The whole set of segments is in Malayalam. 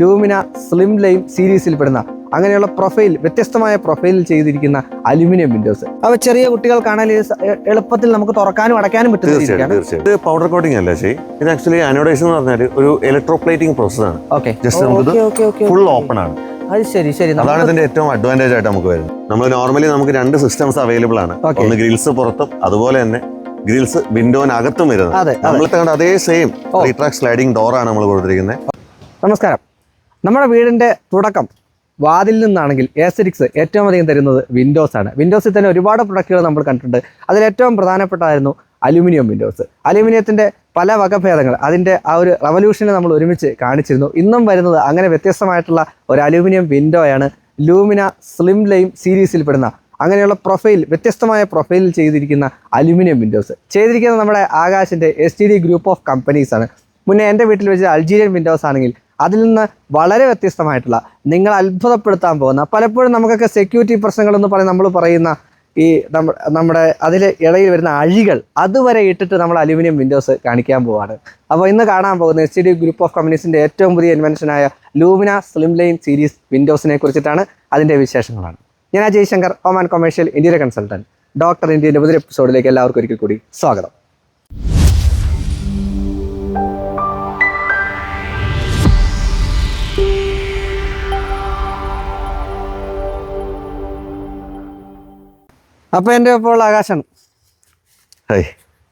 ലൂമിന സ്ലിം ലൈം സീരീസിൽ പെടുന്ന അങ്ങനെയുള്ള പ്രൊഫൈൽ വ്യത്യസ്തമായ പ്രൊഫൈലിൽ ചെയ്തിരിക്കുന്ന അലുമിനിയം വിൻഡോസ് അവ ചെറിയ കുട്ടികൾ കാണാൻ എളുപ്പത്തിൽ നമുക്ക് തുറക്കാനും അടക്കാനും പറ്റുന്ന രീതിയാണ് ഇത് പൗഡർ കോട്ടിംഗ് അല്ല ഇത് ആക്ച്വലി അനോഡൈസ് എന്ന് പറഞ്ഞാൽ ഒരു ഇലക്ട്രോപ്ലേറ്റിംഗ് പ്രോസസ് ആണ്. ഓക്കെ ജസ്റ്റ് നമുക്ക് ഫുൾ ഓപ്പൺ ആണ്. അത് ശരി ശരി. അതാണ് ഇതിന്റെ ഏറ്റവും അഡ്വാന്റേജ് ആയിട്ട് നമുക്ക് വരുന്നത്. നമ്മൾ നോർമലി നമുക്ക് രണ്ട് സിസ്റ്റംസ് അവൈലബിൾ ആണ്. ഒന്ന് ഗ്രിൽസ് പുറത്തും അതുപോലെ തന്നെ ഗ്രിൽസ് വിൻഡോനകത്തും വരുന്നത്. നമ്മൾ അതെ. നമ്മളത്തെ കണ്ട അതേ സെയിം. റീട്രാക്ട് സ്ലൈഡിംഗ് ഡോർ ആണ് നമ്മൾ കൊടുത്തിരിക്കുന്നത്. നമസ്കാരം. നമ്മുടെ വീടിന്റെ തുടക്കം വാതിൽ നിന്നാണെങ്കിൽ എസരിക്സ് ഏറ്റവും അധികം തരുന്നത് വിൻഡോസ് ആണ്. വിൻഡോസിൽ തന്നെ ഒരുപാട് പ്രൊഡക്റ്റുകൾ നമ്മൾ കണ്ടിട്ടുണ്ട്. അതിൽ ഏറ്റവും പ്രധാനപ്പെട്ടതായിരുന്നു അലുമിനിയം വിൻഡോസ് അലുമിനിയത്തിന്റെ പല വകഭേദങ്ങൾ അതിന്റെ ആ ഒരു റവല്യൂഷനെ നമ്മൾ ഒരുമിച്ച് കാണിച്ചിരുന്നു. ഇന്നും വരുന്നത് അങ്ങനെ വ്യത്യസ്തമായിട്ടുള്ള ഒരു അലുമിനിയം വിൻഡോയാണ് ലൂമിന സ്ലിം ലൈം സീരീസിൽ പെടുന്ന അങ്ങനെയുള്ള പ്രൊഫൈൽ വ്യത്യസ്തമായ പ്രൊഫൈലിൽ ചെയ്തിരിക്കുന്ന അലുമിനിയം വിൻഡോസ് ചെയ്തിരിക്കുന്നത് നമ്മുടെ ആകാശിന്റെ S T D group of കമ്പനീസാണ് മുന്നേ എന്റെ വീട്ടിൽ വെച്ച അൾജീരിയൻ വിൻഡോസ് ആണെങ്കിൽ അതിൽ നിന്ന് വളരെ വ്യത്യസ്തമായിട്ടുള്ള നിങ്ങൾ അത്ഭുതപ്പെടുത്താൻ പോകുന്ന പലപ്പോഴും നമുക്കൊക്കെ സെക്യൂരിറ്റി പ്രശ്നങ്ങൾ എന്ന് പറയും നമ്മൾ പറയുന്ന ഈ നമ്മ- നമ്മുടെ അതിൽ ഇടയിൽ വരുന്ന അഴികൾ അതുവരെ ഇട്ടിട്ട് നമ്മൾ അലുമിനിയം വിൻഡോസ് കാണിക്കാൻ പോവാണ്. അപ്പോൾ ഇന്ന് കാണാൻ പോകുന്ന എസ് ഗ്രൂപ്പ് ഓഫ് കമ്പനീസിന്റെ ഏറ്റവും പുതിയ ഇൻവെൻഷനായ ലൂമിന സ്ലിം ലൈൻ സീരീസ് വിൻഡോസിനെ കുറിച്ചിട്ടാണ് അതിന്റെ വിശേഷങ്ങളാണ്. ഞാൻ Ajay Shankar Oman commercial India consultant doctor India പുതിയ എപ്പിസോഡിലേക്ക് എല്ലാവർക്കും ഒരിക്കൽ കൂടി സ്വാഗതം. അപ്പോൾ എന്റെ ഇപ്പോൾ ആകാശം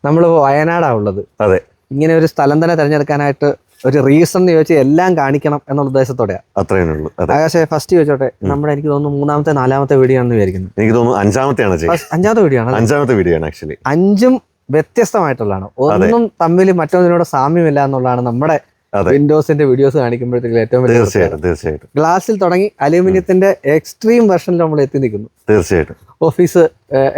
നമ്മൾ വയനാടാ ഉള്ളത്. അതെ. ഇങ്ങനെ ഒരു സ്ഥലം തന്നെ തിരഞ്ഞെടുക്കാനായിട്ട് ഒരു റീസൺ എന്ന് ചോദിച്ചാൽ എല്ലാം കാണിക്കണം എന്നുള്ള ഉദ്ദേശത്തോടെയാണ് അത്രയേ ഉള്ളൂ. ആകാശ ഫസ്റ്റ് ചോദിച്ചോട്ടെ നമ്മുടെ എനിക്ക് തോന്നുന്നു മൂന്നാമത്തെ നാലാമത്തെ വീഡിയോ ആണെന്ന് വിചാരിക്കുന്നത് എനിക്ക് തോന്നുന്നു അഞ്ചാമത്തെയാണ് അഞ്ചാമത്തെ വീഡിയോ ആണ് അഞ്ചാമത്തെ വീഡിയോ ആണ് ആക്ച്വലി അഞ്ചും വ്യത്യസ്തമായിട്ടുള്ളതാണ്. ഒന്നും തമ്മിൽ മറ്റൊന്നിനോട് സാമ്യമില്ല എന്നുള്ളതാണ് നമ്മുടെ. വിൻഡോസിന്റെ വീഡിയോസ് കാണിക്കുമ്പോഴത്തേക്കും ഏറ്റവും വലിയ. തീർച്ചയായിട്ടും തീർച്ചയായിട്ടും. ഗ്ലാസിൽ തുടങ്ങി അലൂമിനിയത്തിന്റെ എക്സ്ട്രീം വെർഷനിൽ നമ്മൾ എത്തി നിൽക്കുന്നു. തീർച്ചയായിട്ടും. ഓഫീസ്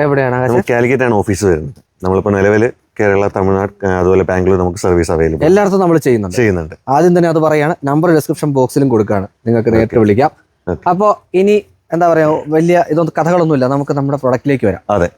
എവിടെയാണ് കാലിക്കറ്റ് ആണ് ഓഫീസ് വരുന്നത്. നമ്മളിപ്പോൾ നിലവിൽ കേരള തമിഴ്നാട് അതുപോലെ ബാംഗ്ലൂർ നമുക്ക് സർവീസ് അവൈലബിൾ എല്ലായിടത്തും നമ്മൾ ചെയ്യുന്നുണ്ട്. ചെയ്യുന്നുണ്ട്. ആദ്യം തന്നെ അത് പറയാണ്. നമ്പർ ഡിസ്ക്രിപ്ഷൻ ബോക്സിലും കൊടുക്കുകയാണ് നിങ്ങൾക്ക് നേരിട്ട് വിളിക്കാം. അപ്പോ അപ്പോൾ ഇനി എന്താ പറയാ വലിയ ഇതൊന്നും കഥകളൊന്നുമില്ല. നമുക്ക് നമ്മുടെ പ്രൊഡക്റ്റിലേക്ക് വരാം. അതെ.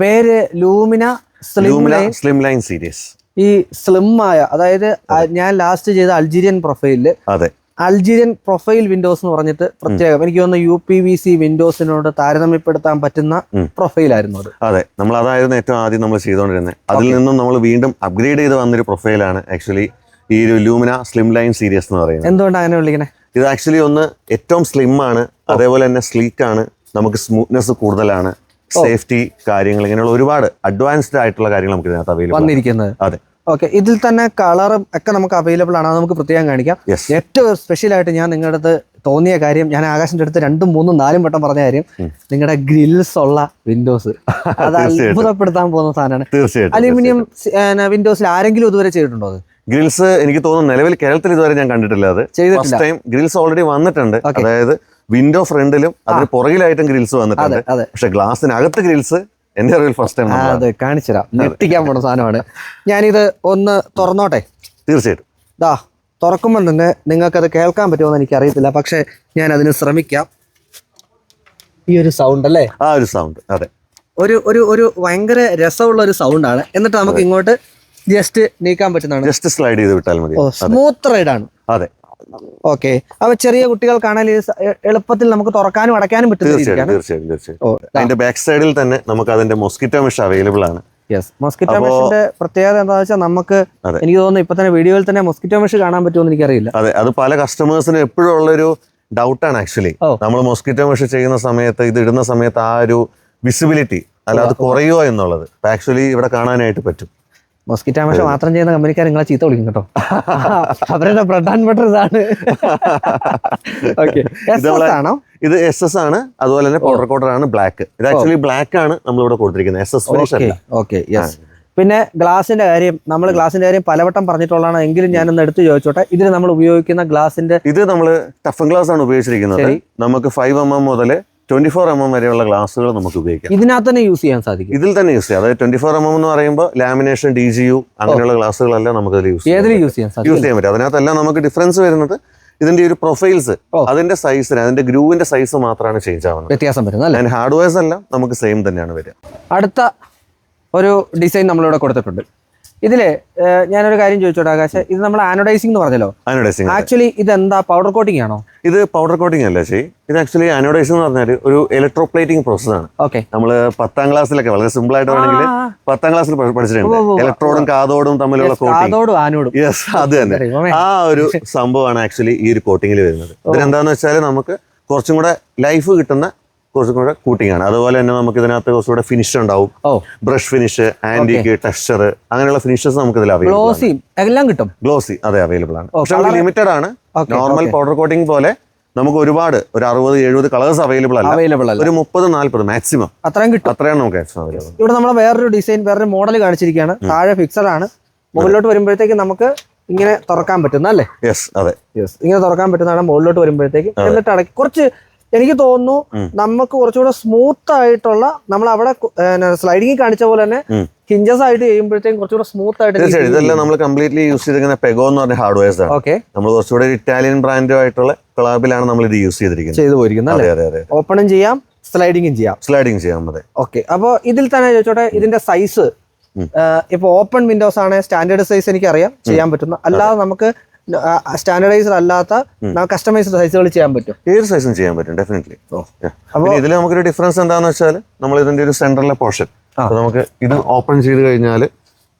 പേര് ലൂമിന സ്ലിം ലൈൻ. സീരീസ് ഈ സ്ലിം ആയ അതായത് ഞാൻ ലാസ്റ്റ് ചെയ്ത അൾജീരിയൻ പ്രൊഫൈലിൽ അതെ. അൾജീരിയൻ പ്രൊഫൈൽ വിൻഡോസ് എന്ന് പറഞ്ഞിട്ട് പ്രത്യേകം എനിക്ക് തോന്നുന്നു യു പി വി സി വിൻഡോസിനോട് താരതമ്യപ്പെടുത്താൻ പറ്റുന്ന പ്രൊഫൈൽ പ്രൊഫൈലായിരുന്നു അത്. അതെ. നമ്മൾ അതായിരുന്നു ഏറ്റവും ആദ്യം നമ്മൾ ചെയ്തുകൊണ്ടിരുന്നത് അതിൽ നിന്നും നമ്മൾ വീണ്ടും അപ്ഗ്രേഡ് ചെയ്ത് വന്നൊരു പ്രൊഫൈലാണ് ആക്ച്വലി ഈ ഒരു ലൂമിന സ്ലിം ലൈൻ സീരീസ് എന്ന് പറയുന്നത്. എന്തുകൊണ്ടാണ് അങ്ങനെ വിളിക്കണേ? ഇത് ആക്ച്വലി ഒന്ന് ഏറ്റവും സ്ലിം ആണ് അതേപോലെ തന്നെ സ്ലീക്ക് ആണ് നമുക്ക് സ്മൂത്ത്നെസ് കൂടുതലാണ്. സേഫ്റ്റി കാര്യങ്ങൾ ഇങ്ങനെയുള്ള ഒരുപാട് അഡ്വാൻസ്ഡ് ആയിട്ടുള്ള കാര്യങ്ങൾ നമുക്ക് ഇതിനകത്ത് അവൈലബിൾ വന്നിരിക്കുന്നത്. അതെ. ഓക്കെ ഇതിൽ തന്നെ കളറും ഒക്കെ നമുക്ക് അവൈലബിൾ ആണ്. നമുക്ക് പ്രത്യേകം കാണിക്കാം. ഏറ്റവും സ്പെഷ്യൽ ആയിട്ട് ഞാൻ നിങ്ങളുടെ അടുത്ത് തോന്നിയ കാര്യം ഞാൻ ആകാശിന്റെ അടുത്ത് രണ്ടും മൂന്നും നാലും വട്ടം പറഞ്ഞ കാര്യം നിങ്ങളുടെ ഗ്രിൽസ് ഉള്ള വിൻഡോസ് അത്. അത്ഭുതപ്പെടുത്താൻ പോകുന്ന സാധനമാണ്. തീർച്ചയായിട്ടും അലുമിനിയം വിൻഡോസിൽ ആരെങ്കിലും ഇതുവരെ ചെയ്തിട്ടുണ്ടോ അത്? ഗ്രിൽസ് എനിക്ക് തോന്നുന്നു നിലവിൽ കേരളത്തിൽ ഇതുവരെ ഞാൻ കണ്ടിട്ടില്ല അത്. ഫസ്റ്റ് ടൈം ഗ്രിൽസ് ഓൾറെഡി വന്നിട്ടുണ്ട്. അതായത് വിൻഡോ ഫ്രണ്ടിലും അതിന് പുറകിലായിട്ടും ഗ്രിൽസ് വന്നിട്ടുണ്ട്. പക്ഷെ ഗ്ലാസിനകത്ത് ഗ്രിൽസ് എന്റെ അറിവിൽ ഫസ്റ്റ് ടൈം അതെ കാണിച്ചുതരാം. ഞെട്ടിക്കാൻ പോണ സാധനമാണ്. ഞാനിത് ഒന്ന് തുറന്നോട്ടെ? തീർച്ചയായിട്ടും. ദാ തുറക്കുമ്പോൾ തന്നെ നിങ്ങൾക്ക് അത് കേൾക്കാൻ പറ്റുമോ എനിക്ക് അറിയത്തില്ല പക്ഷെ ഞാൻ അതിന് ശ്രമിക്കാം. ഈ ഒരു സൗണ്ട് അല്ലേ? ആ ഒരു സൗണ്ട് അതെ. ഒരു ഒരു ഒരു ഭയങ്കര രസമുള്ള ഒരു സൗണ്ടാണ് എന്നിട്ട് നമുക്ക് ഇങ്ങോട്ട് ജസ്റ്റ് നീക്കാൻ പറ്റുന്നതാണ്. ജസ്റ്റ് സ്ലൈഡ് ചെയ്ത് വിട്ടാൽ മതി. സ്മൂത്ത് റൈഡ് ആണ്. അതെ. ഓക്കെ. അപ്പൊ ചെറിയ കുട്ടികൾക്കാണെങ്കിൽ കാണാൻ എളുപ്പത്തിൽ നമുക്ക് തുറക്കാനും അടയ്ക്കാനും പറ്റും തീർച്ചയായിട്ടും രീതിക്കാണ്. തീർച്ചയായിട്ടും തീർച്ചയായിട്ടും. അതിന്റെ ബാക്ക് സൈഡിൽ തന്നെ നമുക്ക് അതിന്റെ മൊസ്കിറ്റോ മെഷ് അവൈലബിൾ ആണ്. യെസ് മൊസ്കിറ്റോ മെഷിന്റെ പ്രത്യേകത എന്താ വെച്ചാൽ നമുക്ക് എനിക്ക് തോന്നുന്നു ഇപ്പൊ തന്നെ വീഡിയോയിൽ തന്നെ മൊസ്കിറ്റോ മെഷ് കാണാൻ പറ്റുമെന്ന് എനിക്കറിയില്ല. അതെ അത് പല കസ്റ്റമേഴ്സിനും എപ്പോഴും ഉള്ളൊരു ഡൗട്ടാണ് ആക്ച്വലി നമ്മൾ മൊസ്കിറ്റോ മെഷ് ചെയ്യുന്ന സമയത്ത് ഇത് ഇടുന്ന സമയത്ത് ആ ഒരു വിസിബിലിറ്റി അല്ല അത് കുറയുമോ എന്നുള്ളത്. ആക്ച്വലി ഇവിടെ കാണാനായിട്ട് പറ്റും. മൊസ്കിറ്റോ മാഷ മാത്രം ചെയ്യുന്ന കമ്പനിക്കാർ നിങ്ങളെ ചീത്ത വിളിക്കും കേട്ടോ. അവരുടെ ബ്രെഡ് ആൻഡ് ബട്ടർ ഇതാണ് ആണോ? ഇത് എസ് എസ് ആണ് അതുപോലെ തന്നെ പൗഡർ കോട്ടർ ആണ് ബ്ലാക്ക് ഇത് ആക്ച്വലി ബ്ലാക്ക് ആണ് നമ്മൾ ഇവിടെ കൊടുത്തിരിക്കുന്നത്. എസ് എസ് ഫിനിഷ് ഓക്കെ അല്ല. ഓക്കെ യെസ് പിന്നെ ഗ്ലാസിന്റെ കാര്യം നമ്മൾ ഗ്ലാസിന്റെ കാര്യം പലവട്ടം പറഞ്ഞിട്ടുള്ളതാണ്. എങ്കിലും ഞാനൊന്ന് എടുത്ത് ചോദിച്ചോട്ടെ. ഇതിൽ നമ്മൾ ഉപയോഗിക്കുന്ന ഗ്ലാസിന്റെ ഇത് നമ്മൾ ടഫൻ ഗ്ലാസ് ആണ് ഉപയോഗിച്ചിരിക്കുന്നത്. നമുക്ക് ഫൈവ് എം എം മുതൽ ട്വന്റി ഫോർ എം എം വരെയുള്ള ഗ്ലാസുകൾ നമുക്ക് ഉപയോഗിക്കാം. ഇതിനകത്ത് തന്നെ യൂസ് ചെയ്യാൻ സാധിക്കും. ഇതിൽ തന്നെ യൂസ് ചെയ്യാം. അതായത് ട്വന്റി ഫോർ എം എം എന്ന് പറയുമ്പോൾ ലാമിനേഷൻ ഡി ജി യു അങ്ങനെയുള്ള ഗ്ലാസുകളെല്ലാം നമുക്ക് അതിൽ യൂസ് ഏതിൽ ചെയ്യാം യൂസ് ചെയ്യാൻ യൂസ് ചെയ്യാൻ പറ്റും. അതിനകത്തെല്ലാം നമുക്ക് ഡിഫറൻസ് വരുന്നത് ഇതിന്റെ ഒരു പ്രൊഫൈൽസ്. അതിന്റെ സൈസിന് അതിന്റെ ഗ്രൂവിന്റെ സൈസ് മാത്രമാണ് ചേഞ്ച് ആവുന്നത്. വ്യത്യാസം വരുന്നത് ആൻഡ് ഹാർഡ്വെയർസ് എല്ലാം നമുക്ക് സെയിം തന്നെയാണ് വരിക. അടുത്ത ഒരു ഡിസൈൻ നമ്മളിവിടെ കൊടുത്തിട്ടുണ്ട്. ഇതിൽ ഞാനൊരു കാര്യം ചോദിച്ചോട്ടെ ആകാശ് ഇത് നമ്മൾ ആനോഡൈസിംഗ് എന്ന് പറഞ്ഞല്ലോ. ആനോഡൈസിംഗ് ആക്ച്വലി ഇത് എന്താ പൗഡർ കോട്ടിംഗ് ആണോ? ഇത് പൗഡർ കോട്ടിംഗ് അല്ല ശരി. ഇത് ആക്ച്വലി ആനോഡൈസിംഗ് എന്ന് പറഞ്ഞാൽ ഒരു ഇലക്ട്രോപ്ലേറ്റിംഗ് പ്രോസസ്സാണ് ഓക്കെ നമ്മൾ പത്താം ക്ലാസ്സിലൊക്കെ വളരെ സിമ്പിൾ ആയിട്ട് വേണമെങ്കിൽ പത്താം ക്ലാസ്സിൽ പഠിച്ചിട്ടുണ്ട്. ഇലക്ട്രോഡും കാതോടും തമ്മിലുള്ള ആനോടും യെസ് അത് തന്നെ. ആ ഒരു സംഭവമാണ് ആക്ച്വലി ഈ ഒരു കോട്ടിങ്ങിൽ വരുന്നത്. ഇതിനെന്താന്ന് വെച്ചാൽ നമുക്ക് കുറച്ചും കൂടെ ലൈഫ് കിട്ടുന്ന കുറച്ചും കൂടെ കൂട്ടിങ്ങാണ്. അതുപോലെ തന്നെ നമുക്ക് ഇതിനകത്ത് കുറച്ചുകൂടെ ഫിനിഷ് ഉണ്ടാവും. ബ്രഷ് ഫിനിഷ് ആന്റിക്ക് ടെക്സ്ചർ അങ്ങനെയുള്ള ഫിനിഷസ് നമുക്ക് ഇതിൽ അവൈലബിൾ ഗ്ലോസി എല്ലാം കിട്ടും. ഗ്ലോസി അതെ അവൈലബിൾ ആണ്. പക്ഷെ ലിമിറ്റഡ് ആണ്. നോർമൽ പൗഡർ കോട്ടിംഗ് പോലെ നമുക്ക് ഒരുപാട് ഒരു അറുപത് എഴുപത് കളേഴ്സ് അവൈലബിൾ അല്ല. അവൈലബിൾ അല്ല. ഒരു മുപ്പത് നാല്പത് മാക്സിമം അത്രയും കിട്ടും. അത്രയാണ് നമുക്ക് അവൈലബിൾ ഇവിടെ നമ്മൾ വേറൊരു ഡിസൈൻ വേറൊരു മോഡൽ കാണിച്ചിരിക്കുകയാണ്. താഴെ ഫിക്സഡ് ആണ്. മുകളിലോട്ട് വരുമ്പോഴത്തേക്ക് നമുക്ക് ഇങ്ങനെ തുറക്കാൻ പറ്റുന്ന അല്ലേ? യെസ് അതെ. യെസ് ഇങ്ങനെ തുറക്കാൻ പറ്റുന്നതാണ് മുകളിലോട്ട് വരുമ്പോഴത്തേക്ക്. എന്നിട്ട് അടക്കി കുറച്ച് എനിക്ക് തോന്നുന്നു നമുക്ക് കുറച്ചുകൂടെ സ്മൂത്ത് ആയിട്ടുള്ള നമ്മൾ അവിടെ സ്ലൈഡിങ് കാണിച്ച പോലെ തന്നെ ഹിഞ്ചസ് ആയിട്ട് ചെയ്യുമ്പോഴത്തേക്കും കുറച്ചുകൂടെ സ്മൂത്ത് ആയിട്ട് ഇതെല്ലാം നമ്മൾ കംപ്ലീറ്റ്ലി യൂസ് ചെയ്തിരിക്കുന്ന പെഗോ എന്ന് പറഞ്ഞ ഹാർഡ്വെയർസ് ആണ്. ഓക്കെ നമ്മൾ കുറച്ചുകൂടെ ഇറ്റാലിയൻ ഇറ്റാലിയൻ ബ്രാൻഡുമായിട്ടുള്ള കൊളാബിലാണ് നമ്മൾ ഇത് യൂസ് ചെയ്തിരിക്കുന്നത്. ചെയ്തു പോയിരിക്കുന്നത് ഓപ്പണും ചെയ്യാം സ്ലൈഡിങ്ങും ചെയ്യാം. സ്ലൈഡിങ് ചെയ്യാം അതെ. ഓക്കെ അപ്പോൾ ഇതിൽ തന്നെ ചോദിച്ചോട്ടെ ഇതിന്റെ സൈസ്. ഇപ്പൊ ഓപ്പൺ വിൻഡോസ് ആണ് സ്റ്റാൻഡേർഡ് സൈസ് എനിക്ക് അറിയാം ചെയ്യാൻ പറ്റുന്ന. അല്ലാതെ നമുക്ക് സ്റ്റാൻഡേർഡൈസ്ഡ് അല്ലാത്ത കസ്റ്റമൈസ്ഡ് സൈസുകൾ ചെയ്യാൻ പറ്റും. ഏത് സൈസും ചെയ്യാൻ പറ്റും ഡെഫിനറ്റ്ലി അപ്പൊ- പിന്നെ ഇതിൽ നമുക്കൊരു ഡിഫറൻസ് എന്താണെന്ന് വെച്ചാൽ നമ്മൾ ഇതിന്റെ ഒരു സെന്ററിലെ പോർഷൻ. നമുക്ക് ഇത് ഓപ്പൺ ചെയ്ത് കഴിഞ്ഞാൽ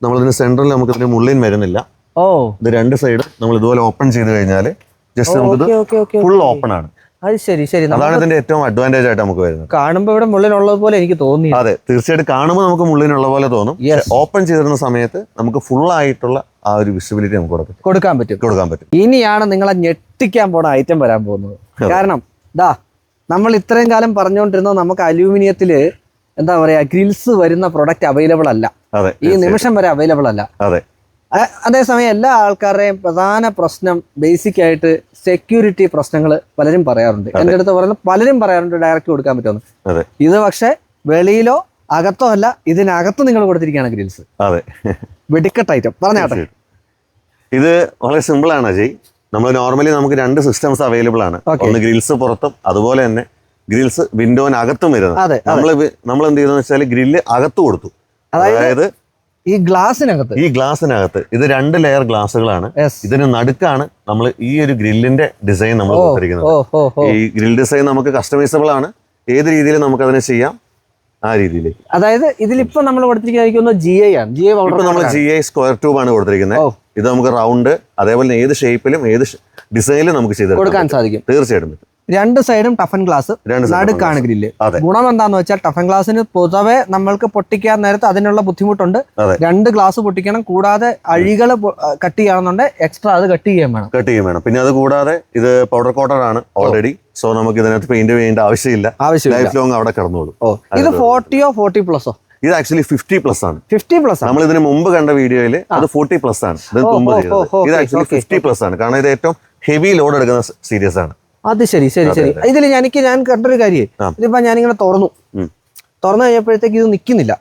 നമ്മൾ ഇതിന്റെ സെന്ററിൽ നമുക്ക് ഇതിന്റെ മുള്ളിൻ വരുന്നില്ല. ഓ. ഇത് രണ്ട് സൈഡ് നമ്മൾ ഇതുപോലെ ഓപ്പൺ ചെയ്ത് കഴിഞ്ഞാൽ ജസ്റ്റ് നമുക്ക് ഫുൾ ഓപ്പൺ ആണ്. അത് ശരി ശരി. അതാണ് ഇതിന്റെ ഏറ്റവും അഡ്വാന്റേജ് ആയിട്ട് നമുക്ക് വരുന്നത്. കാണുമ്പോൾ ഇവിടെ മുള്ളിനുള്ളത് പോലെ എനിക്ക് തോന്നി. അതെ തീർച്ചയായിട്ടും കാണുമ്പോൾ നമുക്ക് മുള്ളിനുള്ള പോലെ തോന്നും. ഓപ്പൺ ചെയ്തിരുന്ന സമയത്ത് നമുക്ക് ഫുൾ ആയിട്ടുള്ള ആ ഒരു വിസിബിലിറ്റി നമുക്ക് കൊടുക്കും. കൊടുക്കാൻ പറ്റും. കൊടുക്കാൻ പറ്റും. ഇനിയാണ് നിങ്ങളെ ഞെട്ടിക്കാൻ പോണ ഐറ്റം വരാൻ പോകുന്നത്. കാരണം ദാ നമ്മൾ ഇത്രയും കാലം പറഞ്ഞുകൊണ്ടിരുന്നത് നമുക്ക് അലൂമിനിയത്തിൽ എന്താ പറയാ ഗ്രിൽസ് വരുന്ന പ്രൊഡക്റ്റ് അവൈലബിൾ അല്ല. ഈ നിമിഷം വരെ അവൈലബിൾ അല്ല. അതെ. അതേസമയം എല്ലാ ആൾക്കാരുടെയും പ്രധാന പ്രശ്നം ബേസിക് ആയിട്ട് സെക്യൂരിറ്റി പ്രശ്നങ്ങൾ പലരും പറയാറുണ്ട്. എന്റെ അടുത്ത് പറയുന്നത് പലരും പറയാറുണ്ട് ഡയറക്റ്റ് കൊടുക്കാൻ പറ്റുമെന്ന്. ഇത് പക്ഷെ വെളിയിലോ അകത്തോ അല്ല ഇതിനകത്ത് നിങ്ങൾ കൊടുത്തിരിക്കുകയാണ് ഗ്രിൽസ് അതെ. വെടിക്കെട്ട് ഐറ്റം പറഞ്ഞാട്ടെ ഇത് വളരെ സിമ്പിൾ ആണ് അജയ് നമ്മൾ നോർമലി നമുക്ക് രണ്ട് സിസ്റ്റംസ് അവൈലബിൾ ആണ്. ഒന്ന് ഗ്രിൽസ് പുറത്തും അതുപോലെ തന്നെ ഗ്രിൽസ് വിൻഡോനകത്തും വരുന്നത് നമ്മൾ നമ്മൾ എന്ത് ചെയ്തെന്ന് വെച്ചാൽ ഗ്രില്ല് അകത്ത് കൊടുത്തു. അതായത് ഈ ഗ്ലാസിനകത്ത് ഈ ഗ്ലാസിനകത്ത് ഇത് രണ്ട് ലെയർ ഗ്ലാസുകളാണ് ഇതിന് നടുക്കാണ് നമ്മൾ ഈ ഒരു ഗ്രില്ലിന്റെ ഡിസൈൻ നമ്മൾ കൊടുത്തിരിക്കുന്നത്. ഈ ഗ്രിൽ ഡിസൈൻ നമുക്ക് കസ്റ്റമൈസബിൾ ആണ്. ഏത് രീതിയിൽ നമുക്ക് അതിനെ ചെയ്യാം. ആ രീതിയിലേക്ക്. അതായത് ഇതിലിപ്പോ നമ്മൾ കൊടുത്തിരിക്കുന്ന ജി ഐ ആണ്. ജി ഐ നമ്മൾ ജി ഐ സ്ക്വയർ ട്യൂബ് ആണ് കൊടുത്തിരിക്കുന്നത്. ഇത് നമുക്ക് റൗണ്ട് അതേപോലെ ഏത് ഷേപ്പിലും ഏത് ഡിസൈനിലും നമുക്ക് ചെയ്ത് കൊടുക്കാൻ സാധിക്കും. തീർച്ചയായിട്ടും. രണ്ട് സൈഡും ടഫൻ ഗ്ലാസ് നടുക്കാണ് ഗ്രില്ല്. ഗുണം എന്താന്ന് വെച്ചാൽ ടഫൻ ഗ്ലാസ്സിന് പൊതുവെ നമ്മൾക്ക് പൊട്ടിക്കാൻ നേരത്ത് അതിനുള്ള ബുദ്ധിമുട്ടുണ്ട്. രണ്ട് ഗ്ലാസ് പൊട്ടിക്കണം കൂടാതെ അഴികൾ കട്ട് ചെയ്യണമെന്നുണ്ടെങ്കിൽ എക്സ്ട്രാ അത് കട്ട് ചെയ്യാൻ വേണം. കട്ട് ചെയ്യാൻ വേണം. പിന്നെ അത് കൂടാതെ ഇത് പൗഡർ കോട്ടർ ആണ് ഓൾറെഡി സോ നമുക്ക് ഇതിനകത്ത് പെയിന്റ് ചെയ്യേണ്ട ആവശ്യമില്ല. ആവശ്യമില്ല. ലൈഫ് ലോങ് അവിടെ കിടന്നോളും. ഇത് ഫോർട്ടിയോ ഫോർട്ടി പ്ലസോ ഇത് ആക്ച്വലി ഫിഫ്റ്റി പ്ലസ് ആണ്. ഫിഫ്റ്റി പ്ലസ് നമ്മൾ ഇതിന് മുമ്പ് കണ്ട വീഡിയോയിൽ അത് ഫോർട്ടി പ്ലസ് ആണ്. ഇത് ആക്ച്വലി ഫിഫ്റ്റി പ്ലസ് ആണ്. കാരണം ഇത് ഏറ്റവും ഹെവി ലോഡ് എടുക്കുന്ന സീരീസ് ആണ്. അത് ശരി ശരി ശരി. ഇതിൽ എനിക്ക് ഞാൻ കണ്ടൊരു കാര്യം. ഇതിപ്പോ ഞാനിങ്ങനെ തുറന്നു. തുറന്നു കഴിഞ്ഞപ്പോഴത്തേക്ക് ഇത് നിൽക്കുന്നില്ല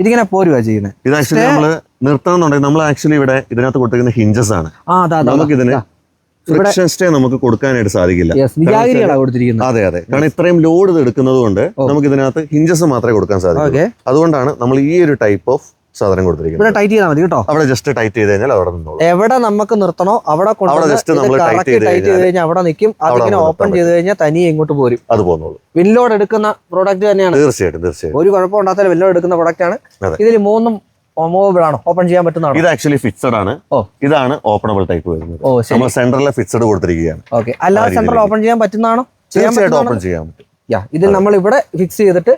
ഇതിങ്ങനെ പോരുവാ ചെയ്യുന്നത് ഇത് ആക്ച്വലി നമ്മൾ നിർത്തണമെന്നുണ്ടെങ്കിൽ നമ്മൾ ആക്ച്വലി ഇവിടെ ഇതിനകത്ത് കൊടുത്തിരിക്കുന്ന ഹിഞ്ചസ് ആണ്. നമുക്ക് ഇതിന് ഫ്രിക്ഷൻ സ്റ്റേ നമുക്ക് കൊടുക്കാനായിട്ട് സാധിക്കില്ല. അതെ അതെ. കാരണം ഇത്രയും ലോഡ് ഇത് എടുക്കുന്നത് കൊണ്ട് നമുക്ക് ഇതിനകത്ത് ഹിഞ്ചസ് മാത്രമേ കൊടുക്കാൻ സാധിക്കൂ അതുകൊണ്ടാണ് നമ്മൾ ഈ ഒരു ടൈപ്പ് ഓഫ് സാധനം കൊടുത്തിരിക്കുന്നത്. ഇവിടെ ടൈറ്റ് ചെയ്താൽ മതി കേട്ടോ. അവിടെ ജസ്റ്റ് ടൈറ്റ് ചെയ്ത് കഴിഞ്ഞാൽ അവിടെ നിന്നോളൂ. എവിടെ നമുക്ക് നിർത്തണോ അവിടെ അവിടെ ജസ്റ്റ് നമ്മൾ ടൈറ്റ് ചെയ്ത് കഴിഞ്ഞാൽ അവിടെ നിൽക്കും അതിങ്ങനെ ഓപ്പൺ ചെയ്ത് കഴിഞ്ഞാൽ തനിയെ ഇങ്ങോട്ട് പോരും. അത് പോകുന്നുള്ളൂ വിൻലോഡ് എടുക്കുന്ന പ്രോഡക്റ്റ് തന്നെയാണ്. തീർച്ചയായിട്ടും തീർച്ചയായിട്ടും. ഒരു കുഴപ്പം ഉണ്ടാത്താലും വിൻലോഡ് എടുക്കുന്ന പ്രോഡക്റ്റ് ആണ്. ഇതിൽ മൂന്നും മൂവബിൾ ആണോ? ഓപ്പൺ ചെയ്യാൻ പറ്റുന്നതാണ് ഇത് ആക്ച്വലി ഫിക്സഡ് ആണ്. ഇതാണ് ഓപ്പണബിൾ ടൈപ്പ് വരുന്നത്. നമ്മൾ സെന്ററിലെ ഫിക്സഡ് കൊടുത്തിരിക്കുകയാണ്. ഓക്കെ അല്ലാതെ സെൻട്രൽ ഓപ്പൺ ചെയ്യാൻ പറ്റുന്നതാണോ തീർച്ചയായിട്ടും ഓപ്പൺ ചെയ്യാൻ പറ്റും. യാ ഇത് നമ്മൾ ഇവിടെ ഫിക്സ് ചെയ്തിട്ട്.